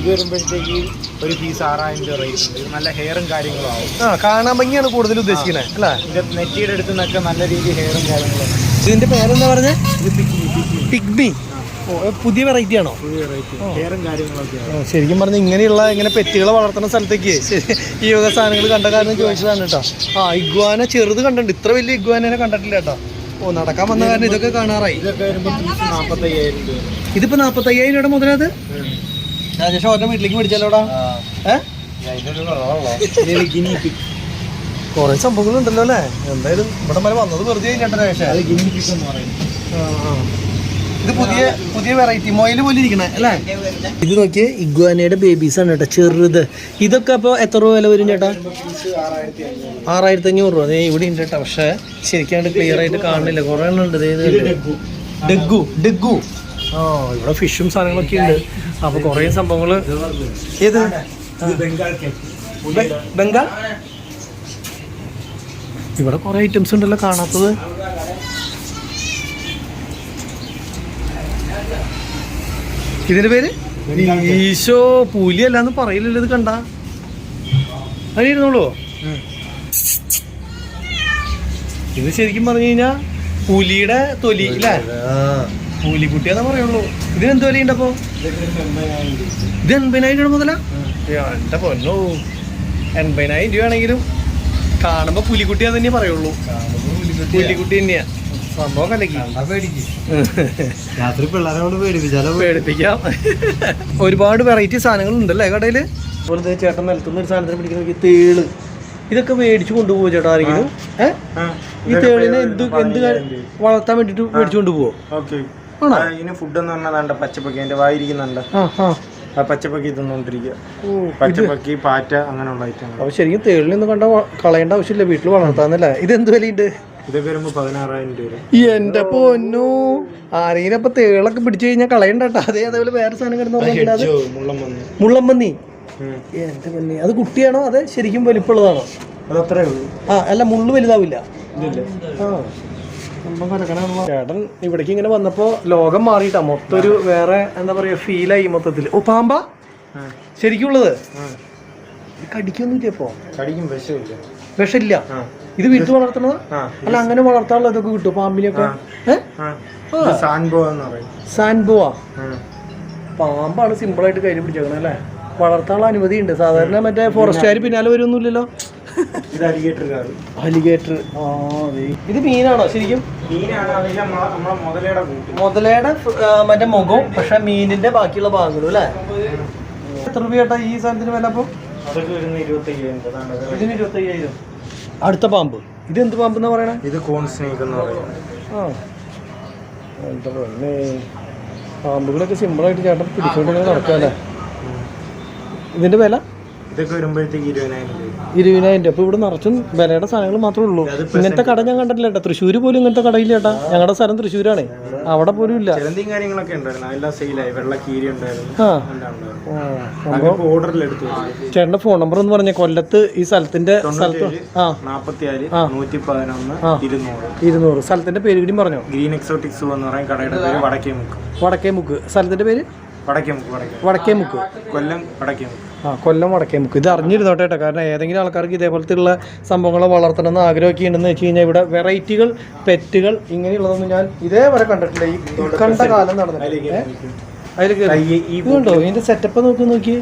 ഇത് വരുമ്പോഴത്തേക്ക് ഒരു പീസ് ആറായിരം രൂപ റേറ്റ് ഉണ്ട്. ഇത് നല്ല ഹെയറും കാര്യങ്ങളും ആവും. ആ കാണാൻ ഭംഗിയാണ് കൂടുതൽ ഉദ്ദേശിക്കുന്നത് അല്ലേ? ഇത് നെറ്റിയുടെ അടുത്ത് നിന്നൊക്കെ നല്ല രീതിയിൽ ഹെയറും കാര്യങ്ങളും ഇതിന്റെ പേരെന്താ പറഞ്ഞത് ഇത് പിഗ്മി പിഗ്മി പുതിയ വെറൈറ്റി ആണോ? ശരിക്കും പറഞ്ഞ ഇങ്ങനെയുള്ള ഇങ്ങനെ പെറ്റുകളെ വളർത്തുന്ന സ്ഥലത്തേക്ക് ഈ വക സാധനങ്ങൾ കണ്ട കാരണം ചോദിച്ചതാണ് കേട്ടോ. ആ ഇഗ്വാന ചെറുത് കണ്ടിട്ടുണ്ട്. ഇത്ര വലിയ ഇഗ്വാനെ കണ്ടിട്ടില്ല കേട്ടോ. ഓ നടക്കാൻ വന്ന കാരണം ഇതൊക്കെ കാണാറായി. ഇതിപ്പോ നാപ്പത്തയ്യായിരം രൂപ മുതലത് രാജേഷ് ഓരോ വീട്ടിലേക്ക് പിക് കുറെ സംഭവങ്ങളുണ്ടല്ലോ അല്ലേ? എന്തായാലും ഇവിടെ വരെ വന്നത് വെറുതെ അത്. ഇത് പുതിയ പുതിയ വെറൈറ്റി മൊയിൽ പോലെ ഇരിക്കണേ അല്ലേ? ഇത് നോക്കിയ ഇഗ്വാനയുടെ ബേബീസ് ആണ് കേട്ടോ ചെറുത്. ഇതൊക്കെ അപ്പോൾ എത്ര രൂപ വില വരും ചേട്ടാ? ആറായിരത്തി അഞ്ഞൂറ് രൂപ. ദേ ഇവിടെ ഉണ്ട് കേട്ടോ പക്ഷേ ശരിക്കും ക്ലിയർ ആയിട്ട് കാണുന്നില്ല. കുറേ എണ്ണം ഉണ്ട്. ഡെഗു ഡെഗു ഇവിടെ ഫിഷും സാധനങ്ങളൊക്കെ ഉണ്ട്. അപ്പൊ കുറേ സംഭവങ്ങൾ ഏത്? ബംഗാൾ? ഇവിടെ കുറേ ഐറ്റംസ് ഉണ്ടല്ലോ കാണാത്തത്. ഇതിന്റെ പേര്? ഈശോ പുലിയല്ലാന്ന് പറയില്ലല്ലോ ഇത് കണ്ട. അതിരുന്നോളൂ ഇത് ശരിക്കും പറഞ്ഞു കഴിഞ്ഞാ പുലിയുടെ തൊലി അല്ലേ പുലിക്കുട്ടിയാന്ന് പറയുള്ളൂ. ഇതിനെന്ത് വിലയുണ്ട് അപ്പോ? ഇത് എൺപതിനായിരം രൂപ മുതലാ? എന്റെ പൊന്നോ. എൺപതിനായിരം രൂപ ആണെങ്കിലും കാണുമ്പോ പുലിക്കുട്ടിയാ തന്നെ പറയുള്ളൂ. പുലിക്കുട്ടി. തന്നെയാ. സംഭവം കലക്കി. രാത്രി പിള്ളേരെ കൊണ്ട് പേടിപ്പിച്ചാലോ പേടിപ്പിക്കാം. ഒരുപാട് വെറൈറ്റി സാധനങ്ങൾ ഉണ്ടല്ലേ കടയിൽ? അതുപോലെ ചേട്ടൻ നിലത്തുന്ന ഒരു സാധനത്തിന് പിടിക്കുന്ന തേൾ. ഇതൊക്കെ മേടിച്ചു കൊണ്ടുപോകും ചേട്ടാ ആരെങ്കിലും? ഏഹ് ഈ തേളിനെ എന്ത് എന്ത് വളർത്താൻ വേണ്ടിട്ട് മേടിച്ചു കൊണ്ടുപോകും ഇതിന് ഫുഡ് എന്ന് പറഞ്ഞാൽ നല്ല പച്ചപ്പക്കി അതിന്റെ വായിരിക്കുന്നുണ്ട്. ആ പച്ചപ്പക്കി തിന്നോണ്ടിരിക്കുക ഓ പച്ചപ്പക്കി പാറ്റ അങ്ങനെയുള്ള ഐറ്റം അപ്പൊ ശരിക്കും തേളിൽ നിന്ന് കണ്ട കളയേണ്ട ആവശ്യമില്ല വീട്ടിൽ വളർത്താന്നല്ലേ ഇത് എന്ത് വിലയുണ്ട്? ഇതൊക്കെ വരുമ്പോ പതിനാറായിരം രൂപ. എന്റെ പൊന്നു. ആരെങ്കിലും അപ്പൊ തേളൊക്കെ പിടിച്ചു കഴിഞ്ഞാൽ കളയണ്ട കേട്ടോ അതേ അതേപോലെ വേറെ സാധനം കിടന്നു മുള്ളമ്പന്നി. എന്റെ പൊന്നി അത് കുട്ടിയാണോ? അത് ശരിക്കും വലിപ്പമുള്ളതാണോ? അതത്രേ ഉള്ളൂ. ആ അല്ല മുള്ളു വലുതാവില്ല. ആ. ചേട്ടൻ ഇവിടേക്ക് ഇങ്ങനെ വന്നപ്പോ ലോകം മാറിയിട്ടാ. മൊത്തം ഒരു വേറെ എന്താ പറയാ ഫീലായി മൊത്തത്തിൽ. ഓ പാമ്പ? ശരിക്കുള്ളത്? കടിക്കൊന്നുമില്ല ഇപ്പോ. കടിക്കും വിഷമില്ല. വിഷമില്ല? ഇത് വീട്ടിൽ വളർത്തണതാ? അല്ല അങ്ങനെ വളർത്താനുള്ള ഇതൊക്കെ കിട്ടും പാമ്പിനെയൊക്കെ? സാൻബുവ? പാമ്പാണ് സിമ്പിളായിട്ട് കയ്യിൽ പിടിച്ചേക്കണേ അല്ലേ? വളർത്താനുള്ള അനുമതി ഉണ്ട് സാധാരണ മറ്റേ ഫോറസ്റ്റുകാർ പിന്നാലെ വരുമൊന്നുമില്ലല്ലോ ഇത് അരികേറ്റർ കാറ് അലിഗേറ്റർ ആ. ഇത് മീനാണോ ശരിക്കും? മീനാണ് അതിലെ നമ്മളെ മുതലയുടെ കൂട്ടി. മുതലയുടെ മറ്റേ മുഖവും പക്ഷെ മീനിന്റെ ബാക്കിയുള്ള ഭാഗങ്ങളും അല്ലേ? എത്ര രൂപയാട്ടാ ഈ സാധനത്തിന് വില അപ്പം? അതൊക്കെ വരുന്ന ഇരുപത്തയ്യായിരം രൂപ. ഇതിന് ഇരുപത്തയ്യായിരം. അടുത്ത പാമ്പ്. ഇത് എന്ത് പാമ്പ് എന്നാ പറയണേ? ഇത് കോൺ സ്നേക്ക് എന്ന് പറയും. ആ. എന്താ പൊന്നേ പാമ്പുകളൊക്കെ സിമ്പിളായിട്ട് ചേട്ടൻ പിടിച്ചോണ്ട് നടക്കാല്ലേ? ഇതിന്റെ വില? ഇതൊക്കെ വരുമ്പോഴത്തേക്ക് ഇരുപതിനായിരം രൂപ. ഇരുപതിനായിരം രൂപ. ഇവിടെ നിറച്ചും വിലയുടെ സാധനങ്ങൾ മാത്രമേ ഉള്ളൂ. ഇങ്ങനത്തെ കട ഞാൻ കണ്ടിട്ടില്ല ചേട്ടാ തൃശ്ശൂർ പോലും ഇങ്ങനത്തെ കടയില്ല ചേട്ടാ ഞങ്ങളുടെ സ്ഥലം തൃശ്ശൂരാണ്. അവിടെ പോലും ഇല്ല. കാര്യങ്ങളൊക്കെ ഉണ്ടായിരുന്നു. ഫോൺ നമ്പർ എന്ന് പറഞ്ഞ. കൊല്ലത്ത് ഈ സ്ഥലത്തിന്റെ സ്ഥലത്ത് ആ. ഇരുന്നൂറ്. സ്ഥലത്തിന്റെ പേര് കൂടി പറഞ്ഞോ. ഗ്രീൻ എക്സോട്ടിക്സ് എന്ന് കടയുടെ പേര് വടക്കേ മുക്ക് വടക്കേ മുക്ക് സ്ഥലത്തിന്റെ പേര്? വടക്കേ മുക്ക് വടക്കേ വടക്കേ കൊല്ലം വടക്കേ മുക്ക് ആ കൊല്ലം വടക്കേ മുക്ക് ഇത് അറിഞ്ഞിരുന്നോട്ടെ കേട്ടോ. കാരണം ഏതെങ്കിലും ആൾക്കാർക്ക് ഇതേപോലത്തെ സംഭവങ്ങളെ സംഭവങ്ങൾ വളർത്തണം എന്ന് ആഗ്രഹമൊക്കെ ഉണ്ടെന്ന് വെച്ച് കഴിഞ്ഞാൽ ഇവിടെ വെറൈറ്റികൾ പെറ്റുകൾ ഇങ്ങനെയുള്ളതൊന്നും ഞാൻ ഇതേവരെ കണ്ടിട്ടില്ല. ഈ കണ്ട കാലം നടന്നിട്ടില്ല. ഇതുണ്ടോ? ഇതിന്റെ സെറ്റപ്പ് നോക്കി നോക്കി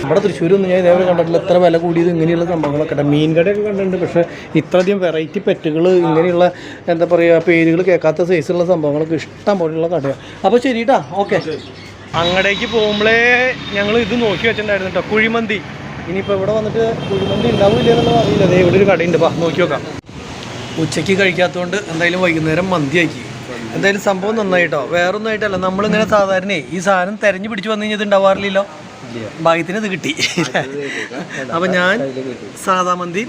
നമ്മുടെ തൃശ്ശൂരൊന്നും ഞാൻ ഇതേവരെ കണ്ടിട്ടില്ല. എത്ര വില കൂടിയത് ഇങ്ങനെയുള്ള സംഭവങ്ങളൊക്കെ മീൻ കടയൊക്കെ കണ്ടിട്ടുണ്ട്. പക്ഷെ ഇത്രയധികം വെറൈറ്റി പെറ്റുകൾ ഇങ്ങനെയുള്ള എന്താ പറയുക പേരുകൾ കേൾക്കാത്ത സൈസുള്ള സംഭവങ്ങളൊക്കെ ഇഷ്ടം പോലെയുള്ള കടയാണ് അപ്പോൾ ശരി കേട്ടാ ഓക്കെ അങ്ങടേക്ക് പോകുമ്പോഴേ ഞങ്ങൾ ഇത് നോക്കി വെച്ചിട്ടുണ്ടായിരുന്നു കേട്ടോ കുഴിമന്തി. ഇനിയിപ്പോൾ ഇവിടെ വന്നിട്ട് കുഴിമന്തി ഉണ്ടാവില്ല എന്നുള്ളത് അറിയില്ല. അതെ ഇവിടെ ഒരു കടയുണ്ട് പാ നോക്കി നോക്കാം. ഉച്ചയ്ക്ക് കഴിക്കാത്തതുകൊണ്ട് എന്തായാലും വൈകുന്നേരം മന്തി ആക്കി എന്തായാലും സംഭവം നന്നായിട്ടോ വേറൊന്നും ആയിട്ടല്ല നമ്മളിങ്ങനെ സാധാരണ ഈ സാധനം തെരഞ്ഞു പിടിച്ചു വന്നു കഴിഞ്ഞാൽ ഇത് ഉണ്ടാവാറില്ലല്ലോ? ഭാഗ്യത്തിന് ഇത് കിട്ടി. അപ്പം ഞാൻ സാധാ മന്തി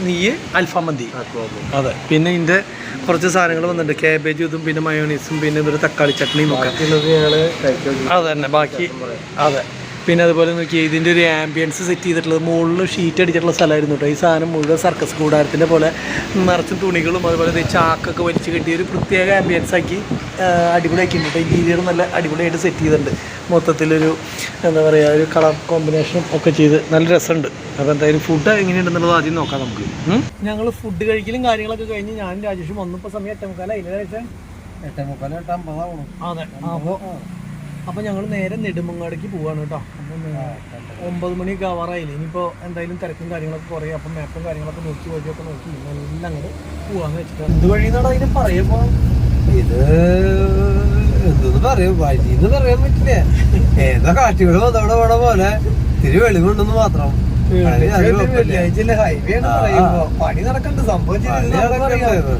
നീയ് അൽഫാം മന്തി അതെ. പിന്നെ ഇതിന്റെ കുറച്ച് സാധനങ്ങൾ വന്നിട്ടുണ്ട്. കാബേജ് ഇതും പിന്നെ മയോണീസും പിന്നെ ഇതൊരു തക്കാളി ചട്നിയും ഒക്കെ. അതെ തന്നെ. ബാക്കി അതെ. പിന്നെ അതുപോലെ നോക്കിയാൽ ഇതിന്റെ ഒരു ആംബിയൻസ് സെറ്റ് ചെയ്തിട്ടുള്ളത് മുകളിൽ ഷീറ്റ് അടിച്ചിട്ടുള്ള സ്ഥലമായിരുന്നു കേട്ടോ. ഈ സാധനം മുഴുവൻ സർക്കസ് കൂടാരത്തിന്റെ പോലെ നിറച്ചും തുണികളും അതുപോലെ ദേ ചാക്കൊക്കെ വലിച്ചു കെട്ടി ഒരു പ്രത്യേക ആംബിയൻസ് ആക്കി അടിപൊളിയാക്കിയിട്ടുണ്ട് കേട്ടോ. ഇന്റീരിയർ നല്ല അടിപൊളിയായിട്ട് സെറ്റ് ചെയ്തിട്ടുണ്ട്. മൊത്തത്തിലൊരു എന്താ പറയുക ഒരു കളർ കോമ്പിനേഷനും ഒക്കെ ചെയ്ത് നല്ല രസമുണ്ട്. അപ്പോൾ എന്തായാലും ഫുഡ് എങ്ങനെയുണ്ടെന്നുള്ളത് ആദ്യം നോക്കാം നമുക്ക്. ഞങ്ങൾ ഫുഡ് കഴിക്കലും കാര്യങ്ങളൊക്കെ കഴിഞ്ഞ് ഞാനും രാജേഷും വന്നപ്പോൾ സമയം എട്ടേ മുക്കാലായി. രാജേഷൻ എട്ടേ മുക്കാലും എട്ടാം അമ്പതാവണം. അതെ. അപ്പോൾ അപ്പോൾ ഞങ്ങൾ നേരെ നെടുമങ്ങാടേക്ക് പോവാണ് കേട്ടോ. അപ്പം ഒമ്പത് മണിയൊക്കെ ആവാറായില്ലേ? ഇനിയിപ്പോൾ എന്തായാലും തിരക്കും കാര്യങ്ങളൊക്കെ കുറയും അപ്പൊ മാപ്പും കാര്യങ്ങളൊക്കെ നോക്കി വഴിയൊക്കെ നോക്കി എല്ലാം അങ്ങോട്ട് പോവാന്ന് വെച്ചിട്ട് എന്ത് വഴി എന്നാണ് അതിന് പറയുമ്പോ ഇത് എന്തെന്ന് പറയും? വഴിന്ന് പറയാൻ പറ്റില്ല? ഏതാ കാറ്റുകൾ വന്നവിടെ പോണ പോലെ. ഇത്തിരി വെളിവുണ്ടെന്ന് മാത്രം. ഹൈവേ പണി നടക്കണ്ട് സംഭവം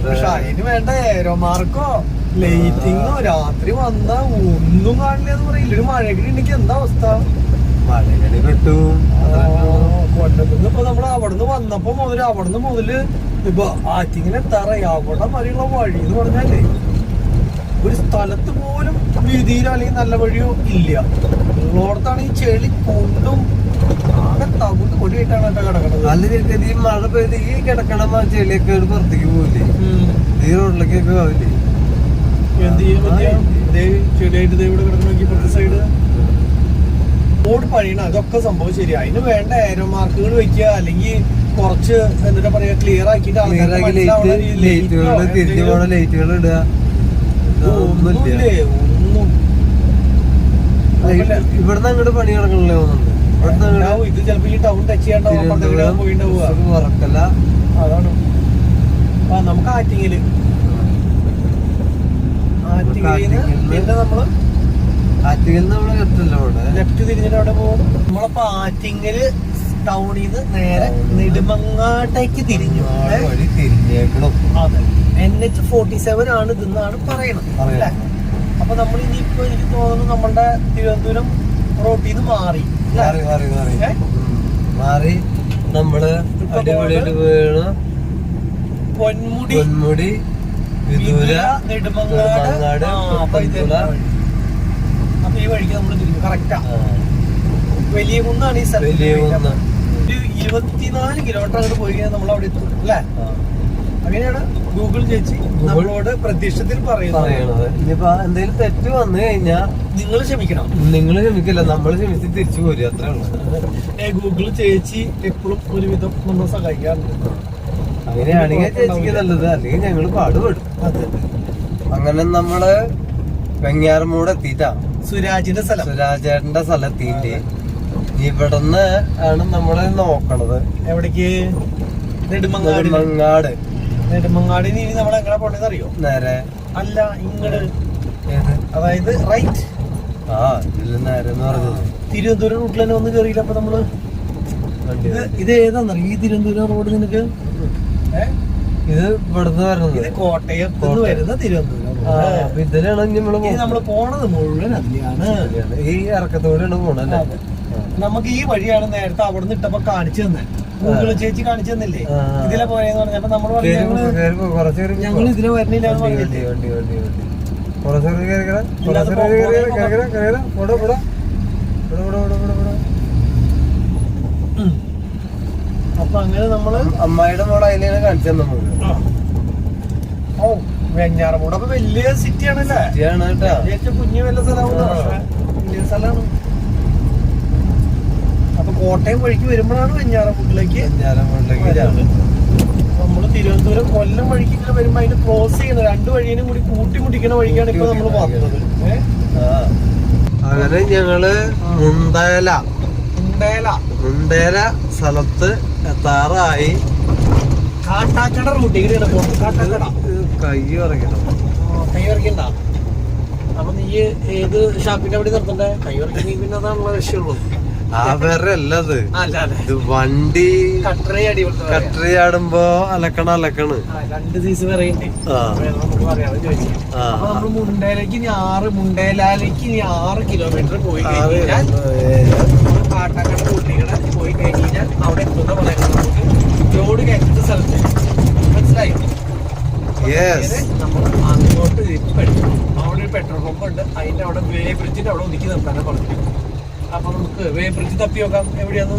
പക്ഷെ അതിന് വേണ്ട ഏരോമാർക്കോ ലൈറ്റിങ്ങോ രാത്രി വന്നാ ഒന്നും കാണില്ല എന്ന് പറയില്ല. ഒരു മഴയൊക്കെ ഉണ്ടെങ്കിൽ എന്താ അവസ്ഥ? മഴകടി കിട്ടും. ഇപ്പൊ നമ്മൾ അവിടുന്ന് വന്നപ്പോ മുതൽ അവിടുന്ന് മുതൽ ഇപ്പൊ ആറ്റിങ്ങനെ എത്താറായി. അവിടെ വരെയുള്ള വഴി എന്ന് പറഞ്ഞാലേ ഒരു സ്ഥലത്ത് പോലും വീതിയിലോ അല്ലെങ്കിൽ നല്ല വഴിയോ ഇല്ല. ഉള്ളോടത്താണ് ഈ ചെളി കൊണ്ടും ആകെ തവിട്ട് കൊടിയായിട്ടാണ് കേട്ടോ കിടക്കണത്. നല്ല രീതിയിൽ ഈ മഴ പെയ്ത് ഈ കിടക്കണ ചെളിയൊക്കെ പുറത്തേക്ക് പോവില്ലേ? ഈ റോഡിലേക്കൊക്കെ ആവില്ലേ എന്ത് ചെയ്യാൻ പറ്റിയ ചെടിയായിട്ട് ദേ ഇവിടെ കിടക്കണ ഇപ്പുറത്തെ സൈഡ് റോഡ് പണിയണ അതൊക്കെ സംഭവം ശരി അതിന് വേണ്ട ഏരോ മാർക്കുകൾ വെക്കുക. അല്ലെങ്കിൽ കുറച്ച് എന്താ പറയാ ക്ലിയർ ആക്കിയിട്ട് കുഴപ്പമില്ല. ഇവിടുന്ന് അങ്ങോട്ട് പണി നടക്കണല്ലോ ഇത് ചിലപ്പോ ഈ ടൗൺ ടച്ച് ചെയ്യാണ്ടാവും പോയിട്ടുണ്ടാവുക അതാണ്. നമുക്ക് ആറ്റിങ്ങൽ. പിന്നെ നമ്മൾ ആറ്റുകൽ നമ്മൾ കെട്ടല്ലോ അവിടെ. ലെഫ്റ്റ് തിരിഞ്ഞിട്ട് അവിടെ പോകും. നമ്മളപ്പോ ആറ്റിങ്ങൽ ടൗണിൽ നിന്ന് നേരെ നെടുമങ്ങാട്ടേക്ക് തിരിഞ്ഞു? വഴി തിരിഞ്ഞേക്കണം. അതെ. എൻ എച്ച് ഫോർട്ടി സെവൻ ആണ് ഇതെന്നാണ് പറയണത്. അല്ലേ? അപ്പൊ നമ്മൾ ഇനിയിപ്പോ എനിക്ക് തോന്നുന്നു നമ്മളുടെ തിരുവനന്തപുരം റോട്ടിൽ നിന്ന് മാറി? മാറി മാറി മാറി. മാറി. നമ്മൾ അടിപൊളിയായിട്ട് വീണ് പൊന്മുടി. പൊന്മുടി വിദൂര നെടുമങ്ങാട് അപ്പൊ ഈ വഴിക്ക് നമ്മൾ തിരിഞ്ഞു കറക്റ്റാ വലിയ കുന്നാണ് ഈ സ്ഥലം. വലിയ കുന്ന്. ഒരു ഇരുപത്തിനാല് കിലോമീറ്റർ അങ്ങോട്ട് പോയി കഴിഞ്ഞാൽ നമ്മൾ അവിടെ എത്തും അല്ലേ? അങ്ങനെയാണ് ഗൂഗിൾ ചേച്ചി നമ്മളോട് പ്രത്യക്ഷത്തിൽ പറയുന്നത്. ഇനിയിപ്പോ എന്തെങ്കിലും തെറ്റ് വന്നു കഴിഞ്ഞാൽ നിങ്ങൾ ക്ഷമിക്കണം. നിങ്ങൾ ക്ഷമിക്കില്ല നമ്മൾ ക്ഷമിച്ച് തിരിച്ചു പോരും അത്രേ ഉള്ളൂ. ഗൂഗിൾ ചേച്ചി എപ്പോഴും ഒരുവിധം നമ്മളെ സഹായിക്കാറുണ്ട്. അങ്ങനെയാണെങ്കിൽ ചേച്ചിക്ക് നല്ലത്. അല്ലെങ്കിൽ ഞങ്ങൾ പാടുപെടും. അങ്ങനെ നമ്മൾ വെങ്ങാറമൂട് എത്തിയിട്ടാ. സുരാജിന്റെ സ്ഥലം. സുരാജേട്ടന്റെ സ്ഥലത്തിന്റെ ഇവിടുന്ന് ആണ് നമ്മൾ നോക്കണത്. എവിടേക്ക്? നെടുമങ്ങാട്. മങ്ങാട് നെടുമങ്ങാടിന് ഇനി നമ്മൾ എങ്ങനെ പോണ്ടെന്ന് അറിയോ? നേരെ. അല്ല ഇങ്ങട്. അതായത് റൈറ്റ് ആ ഇതിൽ നേരെ എന്ന് പറഞ്ഞത് തിരുവനന്തപുരം റൂട്ടിൽ തന്നെ ഒന്ന് കയറിയില്ല അപ്പൊ നമ്മൾ ഇത് ഏതാന്നറിയോ? ഈ തിരുവനന്തപുരം റോഡ് നിനക്ക്? ഇത് ഇവിടുന്ന് വരുന്നത്. ഇത് കോട്ടയത്ത് നിന്ന് വരുന്ന തിരുവനന്തപുരം ഇതിലാണ് നമ്മൾ നമ്മൾ പോണത്. മുഴുവൻ അതിലാണ്. ഈ ഇറക്കത്തോടെയാണ് പോണല്ലേ. നമുക്ക് ഈ വഴിയാണ് നേരത്തെ അവിടെ നിന്ന് ഇട്ടപ്പോ കാണിച്ചു തന്നെ. ചേച്ചി കാണിച്ചു തന്നില്ലേ. ഇതിലെ പോയെന്ന് പറഞ്ഞപ്പോ നമ്മൾ പറഞ്ഞു. ഞങ്ങൾ ഇതിലെ വരുന്നില്ല എന്ന് പറഞ്ഞില്ലേ വണ്ടി, വണ്ടി, വണ്ടി. കുറച്ച് കേറി കേറി കേറി. ഇല്ലാതെ കുറച്ച് പോ, കേറി കേറി പോ, കേറി കേറി കേറി കേറി. പോടാ, പോടാ. പോടാ, പോടാ, പോടാ, പോടാ, പോടാ. ഉം. അപ്പൊ അങ്ങനെ നമ്മൾ അമ്മായിയുടെ മോളെ അതിലാണ് കാണിച്ചു ആ. ഓ വെഞ്ഞാറമൂട് അപ്പൊ വലിയ സിറ്റി ആണല്ലേ കുഞ്ഞു വല്ല സ്ഥലമാണ്? വലിയ സ്ഥലമാണ്. അപ്പൊ കോട്ടയം വഴിക്ക് വരുമ്പോഴാണ് വെഞ്ഞാറമൂട്ടിലേക്ക് വെഞ്ഞാറമൂട്ടിലേക്ക്. നമ്മൾ തിരുവനന്തപുരം കൊല്ലം വഴിക്ക് ഇങ്ങനെ വരുമ്പോ അതിന് ക്രോസ് ചെയ്യുന്ന രണ്ട് വഴിയിലും കൂടി കൂട്ടിമുട്ടിക്കുന്ന വഴിക്കാണ് ഇപ്പൊ നമ്മൾ വന്നത്. അങ്ങനെ ഞങ്ങൾ മുണ്ടേല മുണ്ടേല സ്ഥലത്ത് എത്താറായി. കാട്ടാക്കട റൂട്ടിൽ കാട്ടാക്കട. കൈ വരയ്ക്കണ്ട അപ്പൊ നീ ഏത് ഷാപ്പിന്റെ അവിടെ നിർത്തണ്ടേ? കൈ നീ പിന്നെ അതാണുള്ള വിഷയമുള്ളൂ അത്. ഇത് വണ്ടി കട്ടറിയാടുമ്പോ അലക്കണ അലക്കണ്. രണ്ട് സൈസ് മുണ്ടയിലേക്ക് ഇനി ആറ് മുണ്ടയിലേക്ക് ഇനി ആറ് കിലോമീറ്റർ പോയി കഴിഞ്ഞാൽ കാട്ടാക്കട പോയി കഴിഞ്ഞാൽ അവിടെ എത്തുന്ന പറയുന്നത് നമുക്ക് ലോഡ് കയറ്റുന്ന സ്ഥലത്ത് മനസ്സിലായി. നമ്മൾ അങ്ങോട്ട് പെട്രോൾ അവിടെ ഒരു പെട്രോൾ പമ്പ് ഉണ്ട്. അതിന്റെ അവിടെ ബ്രിഡ്ജിന്റെ അവിടെ ഒതുക്കി നിർത്താനാണ് പറഞ്ഞു അപ്പൊ നമുക്ക് ബ്രിഡ്ജ് തപ്പി നോക്കാം എവിടെയാന്ന്.